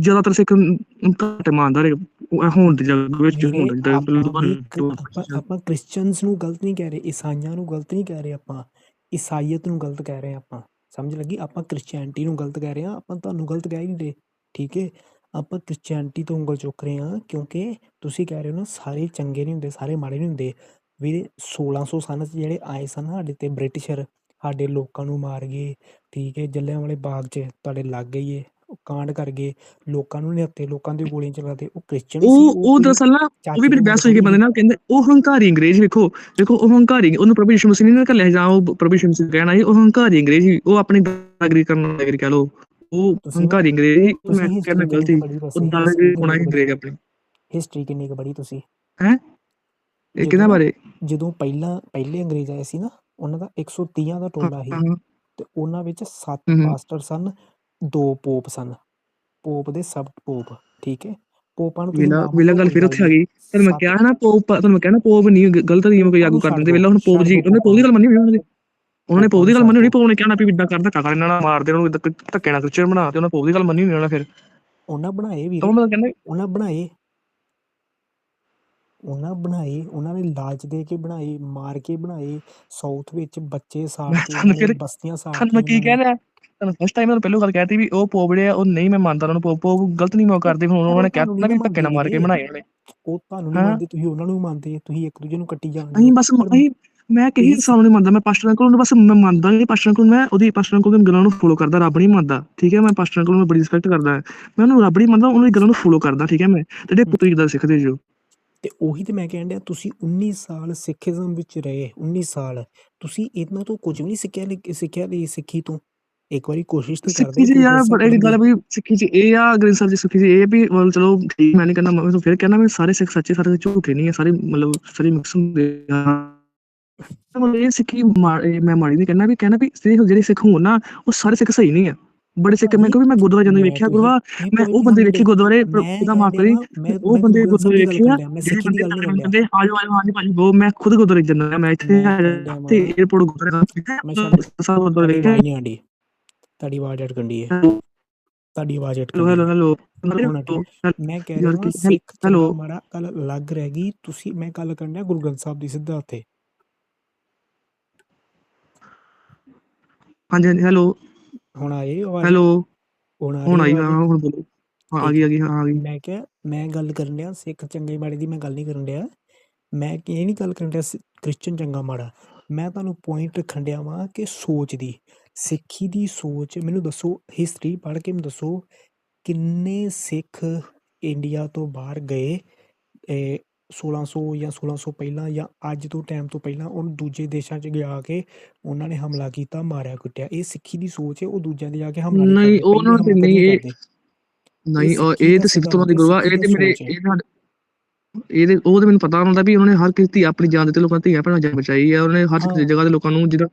ਜ਼ਿਆਦਾਤਰ ਸਿੱਖ ਘੱਟ ਇਮਾਨਦਾਰ ਹੈ ਉਹ ਹੋਣ ਦੀ ਜਗ੍ਹਾ ਵਿੱਚ ਹੋਣ ਦੀ ਆਪਾਂ ਕ੍ਰਿਸਚੀਅਨਸ ਨੂੰ ਗਲਤ ਨਹੀਂ ਕਹਿ ਰਹੇ ਈਸਾਈਆਂ ਨੂੰ ਗਲਤ ਨਹੀਂ ਕਹਿ ਰਹੇ ਆਪਾਂ। ਈਸਾਈਅਤ ਨੂੰ ਗਲਤ ਕਹਿ ਰਹੇ ਆਪਾਂ। ਸਮਝ ਲੱਗੀ? ਆਪਾਂ ਕ੍ਰਿਸਚੀਅਨਟੀ ਨੂੰ ਗਲਤ ਕਹਿ ਰਹੇ ਹਾਂ ਆਪਾਂ ਤੁਹਾਨੂੰ ਗਲਤ ਕਹਿ ਨਹੀਂ ਰਹੇ। ਠੀਕ ਹੈ? ਆਪਾਂ ਕ੍ਰਿਸਚੀਅਨਟੀ ਤੋਂ ਉਂਗਲ ਚੁੱਕ ਰਹੇ ਹਾਂ ਕਿਉਂਕਿ ਤੁਸੀਂ ਕਹਿ ਰਹੇ ਹੋ ਨਾ ਸਾਰੇ ਚੰਗੇ ਨਹੀਂ ਹੁੰਦੇ ਸਾਰੇ ਮਾੜੇ ਨਹੀਂ ਹੁੰਦੇ। ਵੀਰੇ 1600 ਸਨ 'ਚ ਜਿਹੜੇ ਆਏ ਸਨ ਸਾਡੇ ਤੇ ਬ੍ਰਿਟਿਸ਼ਰ ਸਾਡੇ ਲੋਕਾਂ ਨੂੰ ਮਾਰ ਗਏ। ਠੀਕ ਹੈ? ਜੱਲਿਆਂ ਵਾਲੇ ਬਾਗ 'ਚ ਤੁਹਾਡੇ ਲੱਗ ਗਈ ਏ ਕਾਂਡ ਕਰ ਗਏ ਲੋਕਾਂ ਨੂੰ ਨਿਹੱਥੇ ਲੋਕਾਂ ਦੀ ਗੋਲੀਆਂ ਚਲਾਤੇ ਉਹ ਕ੍ਰਿਸਚੀਅਨ ਸੀ ਉਹ ਉਹ ਦਰਅਸਲ ਨਾ ਉਹ ਵੀ ਮੇਰੀ ਬਹਿਸ ਹੋਈ ਕਿ ਬੰਦੇ ਨਾਲ ਕਹਿੰਦੇ ਉਹ ਹੰਕਾਰੀ ਅੰਗਰੇਜ਼ ਵੇਖੋ ਵੇਖੋ ਉਹ ਹੰਕਾਰੀ ਉਹਨੂੰ ਪ੍ਰਭੂ ਯਿਸੂ ਮਸੀਹ ਨੇ ਨਾ ਘੱਲਿਆ ਜਾਂ ਉਹ ਪ੍ਰਭੂ ਯਿਸੂ ਮਸੀਹ ਕਹਿਣਾ ਸੀ ਉਹ ਹੰਕਾਰੀ ਅੰਗਰੇਜ਼ ਸੀ ਉਹ ਆਪਣੀ ਦਾਗਰੀ ਕਰਨ ਨਾਗਰੀ ਕਹਿ ਲੋ ਉਹ ਹੰਕਾਰੀ ਅੰਗਰੇਜ਼ ਮੈਂ ਕਹਿੰਦਾ ਗਲਤੀ ਉਹ ਦਾਗਰੀ ਹੋਣਾ ਅੰਗਰੇਜ਼ ਆਪਣੀ। ਹਿਸਟਰੀ ਕਿੰਨੀ ਕੁ ਪੜ੍ਹੀ ਤੁਸੀਂ? ਹੈ? ਇਹ ਕਿਹਨਾਂ ਜਦੋਂ- ਬਾਰੇ? ਜਦੋਂ ਪਹਿਲਾਂ ਪਹਿਲੇ ਅੰਗਰੇਜ਼ ਆਏ ਸੀ ਨਾ ਉਹਨਾਂ ਦਾ 130 ਦਾ ਟੋਲਾ ਸੀ ਤੇ ਉਹਨਾਂ ਵਿੱਚ 7 ਹੂੰ, ਹੂੰ। ਪਾਸਟਰ ਸਨ 2 ਪੋਪ ਸਨ ਪੋਪ ਦੇ ਸਬ ਪੋਪ ਠੀਕ ਹੈ? ਪੋਪਾਂ ਨੂੰ ਵੇਲਾ ਲਓ ਗੱਲ ਫਿਰ ਉੱਥੇ ਆ ਗਈ। ਤੁਹਾਨੂੰ ਮੈਂ ਕਿਹਾ ਨਾ ਪੋਪ ਤੁਹਾਨੂੰ ਮੈਂ ਕਿਹਾ ਨਾ ਪੋਪ ਨਹੀਂ ਗਲਤ ਨਹੀਂ ਕੋਈ ਆਗੂ ਕਰ ਦਿੰਦੇ ਵੇਲਾ ਹੁਣ ਪੋਪ ਜੀ ਉਹਨੇ ਪੋਪ ਦੀ ਗੱਲ ਮੰਨੀ ਹੋਣੀ ਉਹਨਾਂ ਦੀ। ਉਹਨੇ ਪੋਪਾਂ ਪੋਪ ਦੀ ਨੂੰ ਗੱਲ ਮੰਨੀ ਹੋਣੀ ਪੋਪ ਨੇ ਕਹਿਣਾ ਵੀ ਇਦਾਂ ਕਰਦਾ ਕਾਕਾ ਇਹਨਾਂ ਨਾਲ ਮਾਰਦੇ ਉਹਨੂੰ ਇਦਾਂ ਧੱਕੇ ਨਾਲ ਕ੍ਰਿਸਚੀਅਨ ਬਣਾ ਤੇ ਉਹਨਾਂ ਪੋਪ ਦੀ ਗੱਲ ਮੰਨੀ ਹੋਣੀ ਉਹਨਾਂ ਫਿਰ। ਉਹਨਾਂ ਬਣਾਏ ਮੈਂ ਕਹਿੰਦਾ ਉਹਨਾਂ ਬਣਾਏ। ਉਹਨਾਂ ਬਣਾਏ ਉਹਨਾਂ ਨੇ ਲਾਲਚ ਦੇ ਕੇ ਬਣਾਏ ਮਾਰ ਕੇ ਬਣਾਏ ਸਾਊਥ ਵਿੱਚ ਬੱਚੇ ਸਾੜ ਮੈਂ ਕੇ ਬਸਤੀਆਂ ਸਾੜ ਕੇ ਮੈਂ ਕੀ ਕਹਿ ਰਿਹਾ? ਤੁਹਾਨੂੰ ਫਸਟ ਟਾਈਮ ਮੈਂ ਪਹਿਲਾਂ ਗੱਲ ਕਹਿਤੀ ਵੀ ਉਹ ਪੋਪ ਜਿਹੜੇ ਆ ਉਹ ਨਹੀਂ ਮੈਂ ਮੰਨਦਾ ਉਹਨਾਂ ਨੂੰ ਪੋਪ ਗਲਤ ਨਹੀਂ ਮੈਂ ਕਰਦੇ ਹੁਣ ਉਹਨਾਂ ਉਹ ਨੇ ਕਹਿਤਾ ਨਹੀਂ ਨਾ ਧੱਕੇ ਨਾਲ ਮਾਰ ਕੇ ਬਣਾਏ ਉਹਨੇ। ਉਹ ਤੁਹਾਨੂੰ ਨਹੀਂ ਮੰਨਦੇ ਤੁਸੀਂ ਉਹਨਾਂ ਨੂੰ ਮੰਨਦੇ ਤੁਸੀਂ ਇੱਕ ਦੂਜੇ ਨੂੰ ਕੱਟੀ ਜਾਂਦੇ ਅਸੀਂ ਹੋ। ਬਸ ਅਸੀਂ ਮੈਂ ਕਿਸੇ ਇਹੀ ਇਨਸਾਨ ਨੂੰ ਨਹੀਂ ਮੰਨਦਾ ਮੈਂ ਪਾਸਟਰ ਅੰਕਲ ਨੂੰ ਬਸ ਮੈਂ ਮੰਨਦਾ ਨਹੀਂ ਪਾਸਟਰ ਅੰਕਲ ਮੈਂ ਉਹਦੀ ਪਾਸਟਰ ਦੀਆਂ ਗੱਲਾਂ ਨੂੰ ਫੋਲੋ ਕਰਦਾ ਰੱਬ ਨਹੀਂ ਮੰਨਦਾ ਠੀਕ ਹੈ? ਮੈਂ ਪਾਸਟਰ ਅੰਕਲ ਨੂੰ ਬੜੀ ਰਿਸਪੈਕਟ ਕਰਦਾ। ਮੈਂ ਉਹਨੂੰ ਰੱਬ ਨਹੀਂ ਮੰਨਦਾ ਉਹਨਾਂ ਦੀ ਗੱਲਾਂ ਨੂੰ ਫੋਲੋ ਕਰਦਾ ਠੀਕ ਹੈ? ਮੈਂ ਤੇ ਜਿਹੜੇ ਪੁੱਤਰ ਜਿੱਦਾਂ ਸਿੱਖਦੇ ਜੋ। ਤੇ ਉਹੀ ਤੇ ਮੈਂ ਕਹਿਣ ਡਿਆ ਤੁਸੀਂ 19 ਸਾਲ ਸਿੱਖੀਜ਼ਮ ਵਿੱਚ ਰਹੇ 19 ਸਾਲ। ਤੁਸੀਂ ਇਹਨਾਂ ਤੋਂ ਕੁਝ ਵੀ ਨਹੀਂ ਸਿੱਖਿਆ ਲਈ ਸਿੱਖਿਆ ਲਈ ਸਿੱਖੀ ਤੋਂ। ਇੱਕ ਵਾਰੀ ਕੋਸ਼ਿਸ਼ ਤੇ ਸਿੱਖੀ ਕਰਦੇ ਚ ਕੋਈ ਯਾਰ ਬੜੀ ਗੱਲ ਵੀ ਸਿੱਖੀ ਚ ਇਹ ਆ ਗ੍ਰੰਥ ਸਾਹਿਬ ਦੀ ਸਿੱਖੀ ਚ ਇਹ ਵੀ ਮਤਲਬ ਚਲੋ ਠੀਕ ਮੈਂ ਨਹੀਂ ਕਹਿੰਦਾ ਮੈਂ ਫਿਰ ਕਹਿੰਦਾ ਵੀ ਸਾਰੇ ਸਿੱਖ ਸੱਚੇ ਸਾਰੇ ਝੂਠੇ ਨਹੀਂ ਆ ਸਾਰੇ ਮਤਲਬ ਸਾਰੇ ਮਿਕਸ ਹੁੰਦੇ ਆ। ਮਤਲਬ ਇਹ ਸਿੱਖੀ ਮਾ- ਮੈਂ ਮਾੜੀ ਨਹੀਂ ਕਹਿੰਦਾ ਵੀ ਕਹਿੰਦਾ ਵੀ ਜਿਹੜੇ ਜਿਹੜੇ ਸਿੱਖ ਹੋਣ ਨਾ ਉਹ ਸਾਰੇ ਸਿੱਖ ਸਹੀ ਨਹੀਂ ਆ। ਬੜੇ ਸਿੱਖ ਮੈਂ ਕਿਹਾ ਮੈਂ ਗੁਰਦੁਆਰਾ ਜਾਂਦੇ ਵੇਖਿਆ ਗੁਰਵਾ ਮੈਂ ਉਹ ਬੰਦੇ ਵੇਖੇ ਗੁਰਦੁਆਰੇ ਉਹਦਾ ਮਾਫ ਕਰੀ ਉਹ ਬੰਦੇ ਗੁਰਦੁਆਰੇ ਦੀ ਗੱਲ ਵੇਖੇ ਆ ਕਰਨ ਡਿਆ ਮੈਂ ਸਿੱਖੀ ਦੀ ਗੱਲ ਨਹੀਂ ਬੰਦੇ ਆਜੋ ਆਜੋ ਹਾਂਜੀ ਭਾਜੀ ਉਹ ਮੈਂ ਖੁਦ ਗੁਰਦੁਆਰੇ ਜਾਂਦਾ ਮੈਂ ਇੱਥੇ ਤੇ 에어ਪੋਰਟ ਗੁਰਦੁਆਰੇ ਮੈਂ ਸਾਹਿਬ ਗੁਰਦੁਆਰੇ ਤੁਹਾਡੀ ਵੇਖੇ ਆਵਾਜ਼ ਨਹੀਂ ਆਂਦੀ ਤੁਹਾਡੀ ਆਵਾਜ਼ ਅਟਕਣ ਦੀ ਹੈ ਤੁਹਾਡੀ ਆਵਾਜ਼ ਦੀ ਹੈਲੋ ਹੈ। ਹੈਲੋ ਮੈਂ ਕਹਿ ਰਿਹਾ ਕੀ ਸਿੱਖ ਹੈਲੋ। ਮਾੜਾ ਗੱਲ ਅਲੱਗ ਰਹਿ ਗਈ। ਤੁਸੀਂ ਮੈਂ ਗੱਲ ਕਰਨ ਗੁਰੂ ਗ੍ਰੰਥ ਸਾਹਿਬ ਦੀ ਸਿੱਧਾ ਉੱਥੇ। ਹਾਂਜੀ ਹਾਂਜੀ ਹੈਲੋ। ਹੁਣ ਆਏ ਆਵਾਜ਼? ਹੈਲੋ। ਹੁਣ ਆ ਹੁਣ ਆਈ ਹਾਂ ਹੁਣ ਬੋਲੋ। ਹਾਂ ਆ ਗਈ ਆ ਗਈ ਹਾਂ ਆ ਗਈ। ਮੈਂ ਕਿਹਾ ਮੈਂ ਗੱਲ ਕਰਨ ਡਿਆ ਸਿੱਖ ਚੰਗੇ ਮਾੜੇ ਦੀ ਮੈਂ ਗੱਲ ਨਹੀਂ ਕਰਨ ਡਿਆ। ਮੈਂ ਇਹ ਨਹੀਂ ਗੱਲ ਕਰਨ ਡਿਆ ਕ੍ਰਿਸਚਨ ਚੰਗਾ ਮਾੜਾ। ਮੈਂ ਤੁਹਾਨੂੰ ਪੁਆਇੰਟ ਰੱਖਣ ਡਿਆ ਵਾਂ ਕਿ ਸੋਚ ਦੀ ਸਿੱਖੀ ਦੀ ਸੋਚ ਮੈਨੂੰ ਦੱਸੋ ਹਿਸਟਰੀ ਪੜ੍ਹ ਕੇ ਮੈਨੂੰ ਦੱਸੋ ਕਿੰਨੇ ਸਿੱਖ ਇੰਡੀਆ ਤੋਂ ਬਾਹਰ ਗਏ 1600 ਜਾਂ 1600 ਪਹਿਲਾਂ ਜਾਂ ਅੱਜ ਤੋਂ ਟਾਈਮ ਤੋਂ ਪਹਿਲਾਂ ਉਹ ਦੂਜੇ ਦੇਸ਼ਾਂ 'ਚ ਜਾ ਕੇ ਉਹਨਾਂ ਨੇ ਹਮਲਾ ਕੀਤਾ ਮਾਰਿਆ ਕੁੱਟਿਆ। ਇਹ ਸਿੱਖੀ ਦੀ ਸੋਚ ਹੈ ਉਹ ਦੂਜਿਆਂ ਦੇ ਜਾ ਕੇ ਹਮਲਾ ਨਹੀਂ ਉਹਨਾਂ ਤੇ ਨਹੀਂ ਇਹ ਨਹੀਂ ਇਹ ਤੇ ਸਿੱਖ ਤੋਂ ਦੀ ਹੈ ਗੁਰੂਆ ਸਿੱਖੀ ਇਹ ਤੇ ਮੇਰੇ ਹੈ। ਇਹ ਇਹਦੇ ਉਹ ਤੇ ਮੈਨੂੰ ਪਤਾ ਹੁੰਦਾ ਵੀ ਉਹਨਾਂ ਨੇ ਹਰ ਕਿਸੇ ਦੀ ਆਪਣੀ ਜਾਨ ਦਿੱਤੀ ਲੋਕਾਂ ਦੀ ਧੀਆਂ ਭੈਣਾਂ ਜਾਨ ਬਚਾਈ ਆ ਉਹਨੇ ਹਰ ਹਾਂ। ਕਿਸੇ ਜਗ੍ਹਾ ਦੇ ਲੋਕਾਂ ਨੂੰ ਜਿਹੜਾ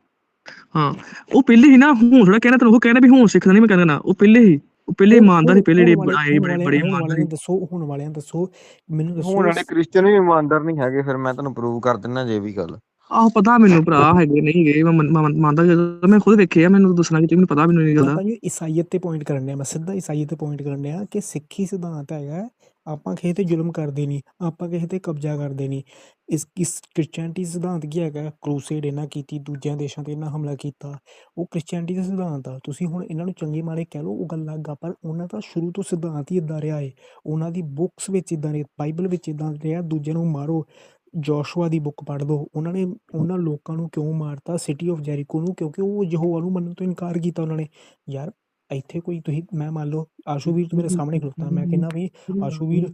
ਹਾਂ ਉਹ ਪਹਿਲੇ ਹੀ ਨਾ ਹੁਣ ਥੋੜਾ ਕਹਿਣਾ ਤੈਨੂੰ ਉਹ ਕਹਿਣਾ ਵੀ ਹੁਣ ਸਿੱਖਦਾ ਨਹੀਂ ਮੈਂ ਕਹਿੰਦਾ ਨਾ ਉਹ ਪਹਿਲੇ ਹੀ। ਉਹ ਪਹਿਲੇ ਹੁਣ ਇਮਾਨਦਾਰ ਹੁਣ ਸੀ ਪਹਿਲੇ ਹੁਣ ਜਿਹੜੇ ਹੁਣ ਬੜੇ ਬੜੇ ਹੁਣ ਇਮਾਨਦਾਰ ਦੱਸੋ ਹੁਣ ਵਾਲਿਆਂ ਦੱਸੋ ਮੈਨੂੰ ਹੁਣ ਦੱਸੋ ਵਾਲੇ ਕ੍ਰਿਸਚੀਅਨ ਵੀ ਇਮਾਨਦਾਰ ਨਹੀਂ ਹੈਗੇ ਫਿਰ ਮੈਂ ਤੁਹਾਨੂੰ ਪ੍ਰੂਵ ਕਰ ਦਿੰਦਾ ਜੇ ਵੀ ਗੱਲ। ਆਹ ਪਤਾ ਮੈਨੂੰ ਭਰਾ ਹੈਗੇ ਨਹੀਂ ਹੈਗੇ ਮੈਂ ਮੰਨ- ਮੰਨਦਾ ਜਦੋਂ ਮੈਂ ਖੁਦ ਵੇਖਿਆ ਮੈਨੂੰ ਦੱਸਣਾ ਕਿ ਮੈਨੂੰ ਪਤਾ ਮੈਨੂੰ ਇਹ ਗੱਲ ਮੈਂ ਜੀ ਈਸਾਈਅਤ ਤੇ ਪੁਆਇੰਟ ਕਰਨ ਡਿਆ, ਮੈਂ ਸਿੱਧਾ ਈਸਾਈਅਤ ਤੇ ਪੁਆਇੰਟ ਕਰਨ ਡਿਆ ਕਿ ਸਿੱਖੀ ਸਿਧਾਂਤ ਹੈਗਾ, ਆਪਾਂ ਕਿਸੇ ਤੇ ਜ਼ੁਲਮ ਕਰਦੇ ਨਹੀਂ, ਆਪਾਂ ਕਿਸੇ ਤੇ ਕਬਜ਼ਾ ਕਰਦੇ ਨਹੀਂ। ਇਸ ਇਸ ਕ੍ਰਿਸਚੀਅਨਟੀ ਸਿਧਾਂਤ ਕੀ ਹੈਗਾ? ਕਰੂਸੇਡ ਇਹਨਾਂ ਕੀਤੀ, ਦੂਜਿਆਂ ਦੇਸ਼ਾਂ ਤੇ ਇਹਨਾਂ ਹਮਲਾ ਕੀਤਾ। ਉਹ ਕ੍ਰਿਸਚੀਅਨਟੀ ਦਾ ਸਿਧਾਂਤ ਆ। ਤੁਸੀਂ ਹੁਣ ਇਹਨਾਂ ਨੂੰ ਚੰਗੇ ਮਾੜੇ ਕਹਿ ਲਓ, ਉਹ ਗੱਲ ਅਲੱਗ ਆ ਪਰ ਉਹਨਾਂ ਦਾ ਸ਼ੁਰੂ ਤੋਂ ਸਿਧਾਂਤ ਹੀ ਇਦਾਂ ਰਿਹਾ ਏ। ਉਹਨਾਂ ਦੀ ਬੁੱਕਸ ਵਿੱਚ ਇਦਾਂ ਰਿਹਾ ਬਾਈਬਲ ਵਿੱਚ ਇਦਾਂ ਰਿਹਾ ਦੂਜੇ ਨੂੰ ਮਾਰੋ। ਜੋਸ਼ੂਆ ਦੀ ਬੁੱਕ ਪੜ੍ਹ ਲਓ। ਉਹਨਾਂ ਨੇ ਉਹਨਾਂ ਲੋਕਾਂ ਨੂੰ ਕਿਉਂ ਮਾਰਤਾ? ਸਿਟੀ ਆਫ ਜੈਰੀਕੋ ਨੂੰ ਕਿਉਂਕਿ ਉਹ ਯਹੋਵਾ ਨੂੰ ਮੰਨਣ ਤੋਂ ਇਨਕਾਰ ਕੀਤਾ ਉਹਨਾਂ ਨੇ। ਯਾਰ ਇੱਥੇ ਕੋਈ ਤੁਸੀਂ ਮੈਂ ਮੰਨ ਲਓ ਆਸ਼ੂਵੀਰ ਤੂੰ ਮੇਰੇ ਸਾਹਮਣੇ ਖਲੋਤਾ ਮੈਂ ਕਹਿੰਦਾ ਵੀ ਆਸ਼ੂਵੀਰ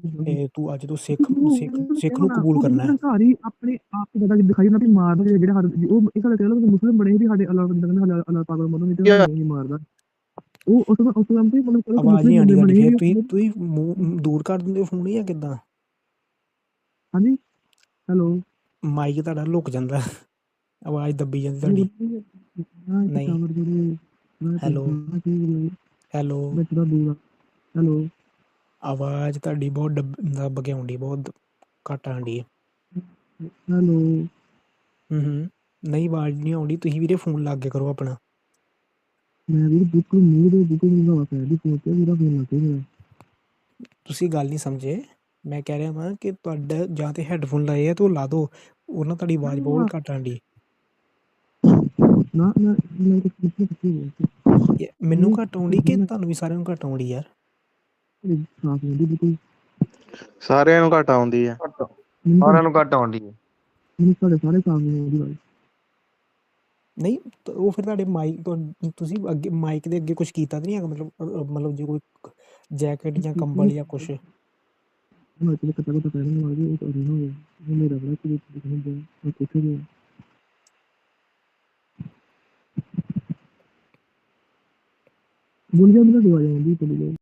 ਤੂੰ ਅੱਜ ਤੋਂ ਸਿੱਖ ਸਿੱਖ ਸਿੱਖ ਨੂੰ ਕਬੂਲ ਕਰਨਾ ਹੈ। ਹੀ ਆਪਣੇ ਆਪ ਤੇ ਜ਼ਿਆਦਾ ਦਿਖਾਈ ਜਾਂਦਾ ਵੀ ਮਾਰਦਾ ਜਿਹੜਾ ਜਿਹੜਾ ਸਾਡੇ ਉਹ ਇਹ ਗੱਲ ਕਹਿ ਲਓ ਕਿ ਮੁਸਲਿਮ ਬਣੇ ਵੀ ਸਾਡੇ ਅੱਲਾਹ ਬੰਦਾ ਕਹਿੰਦਾ ਅੱਲਾਹ ਪਾਗਲ ਮਨੋਂ ਨਹੀਂ ਤੇ ਨਹੀਂ ਮਾਰਦਾ। ਉਹ ਉਸ ਤੋਂ ਉਸ ਤੋਂ ਤੇ ਮਤਲਬ ਆਵਾਜ਼ ਨਹੀਂ ਆਉਂਦੀ ਵੀ ਤੁਸੀਂ ਤੁਸੀਂ ਦੂਰ ਕਰ ਦਿੰਦੇ ਹੋ ਫੋਨ ਜਾਂ ਕਿਦਾਂ? ਹਾਂਜੀ? ਹੈਲੋ। ਮਾਈਕ ਤੁਹਾਡਾ ਲੁਕ ਜਾਂਦਾ ਆਵਾਜ਼ ਦੱਬੀ ਜਾਂਦੀ ਤੁਹਾਡੀ। ਨਹੀਂ। ਹੈਲੋ। ਹੈਲੋ। ਹੈਲੋ। ਆਵਾਜ਼ ਤੁਹਾਡੀ ਬਹੁਤ ਦੱਬ ਕੇ ਆਉਂਦੀ ਬਹੁਤ ਘੱਟ ਆਉਂਦੀ ਹੈ। ਹੈਲੋ। ਹੂੰ ਨਹੀਂ ਆਵਾਜ਼ ਨਹੀਂ ਆਉਂਦੀ ਤੁਸੀਂ ਵੀਰੇ ਫੋਨ ਲਾ ਕੇ ਕਰੋ ਆਪਣਾ। ਮੈਂ ਵੀ ਬਿਲਕੁਲ ਮੂੰਹ ਦੇ ਬਿਲਕੁਲ ਨਹੀਂ ਹਵਾ ਪੈ ਰਹੀ ਸੋਚ ਕੇ ਮੇਰਾ ਫੋਨ ਲੱਗੇ ਹੋਇਆ ਤੁਸੀਂ ਗੱਲ ਨਹੀਂ ਸਮਝੇ। ਮੈਂ ਕਹਿ ਰਿਹਾ ਹਾਂ ਕਿ ਤੁਹਾਡਾ ਜਾਂ ਤੇ ਹੈੱਡਫੋਨ ਲਾਏ ਆ ਤੇ ਉਹ ਲਾ ਦਿਓ ਉਹਨਾਂ ਤੁਹਾਡੀ ਆਵਾਜ਼ ਬਹੁਤ ਘੱਟ ਆਉਂਦੀ। ਨਾ ਨਾ ਮੈਂ ਕੁਝ ਨਹੀਂ ਕੀਤੀ ਹੈ ਮੈਨੂੰ ਘੱਟ ਆਉਂਦੀ ਕਿ ਤੁਹਾਨੂੰ ਵੀ ਸਾਰਿਆਂ ਨੂੰ ਘੱਟ ਆਉਂਦੀ ਯਾਰ? ਸਾਫ਼ ਹੁੰਦੀ ਬਿਲਕੁਲ। ਸਾਰਿਆਂ ਨੂੰ ਘੱਟ ਆਉਂਦੀ ਆ। ਮੈਨੂੰ ਸਾਰਿਆਂ ਨੂੰ ਘੱਟ ਆਉਂਦੀ ਹੈ ਮੈਨੂੰ ਸਾਡੇ ਸਾਰੇ ਸਾਫ਼ ਹੁੰਦੀ ਬਾਈ ਨਹੀਂ ਉਹ ਫਿਰ ਤੁਹਾਡੇ ਮਾਈਕ ਤੁਸੀਂ ਅੱਗੇ ਮਾਈਕ ਦੇ ਅੱਗੇ ਕੁਝ ਕੀਤਾ ਤਾਂ ਨਹੀਂ ਹੈਗਾ? ਮਤਲਬ ਮਤਲਬ ਜੇ ਕੋਈ ਜੈਕਟ ਜਾਂ ਕੰਬਲ ਜਾਂ ਕੁਝ ਮੈਂ ਤੇ ਕਟਾ ਕਟਾ ਕਹਿਣ ਵਾਲੀ ਉਹ ਤਾਂ ਨਹੀਂ ਹੋਇਆ ਇਹ ਮੇਰਾ ਬੜਾ ਕਿ ਦਿਖਣ ਦੇ ਮੈਂ ਕਿੱਥੇ ਗਿਆ ਬੋਲ ਮੇਰਾ ਦਿਵਾਇਆ ਹੁੰਦੀ ਚਲੀ ਗਈ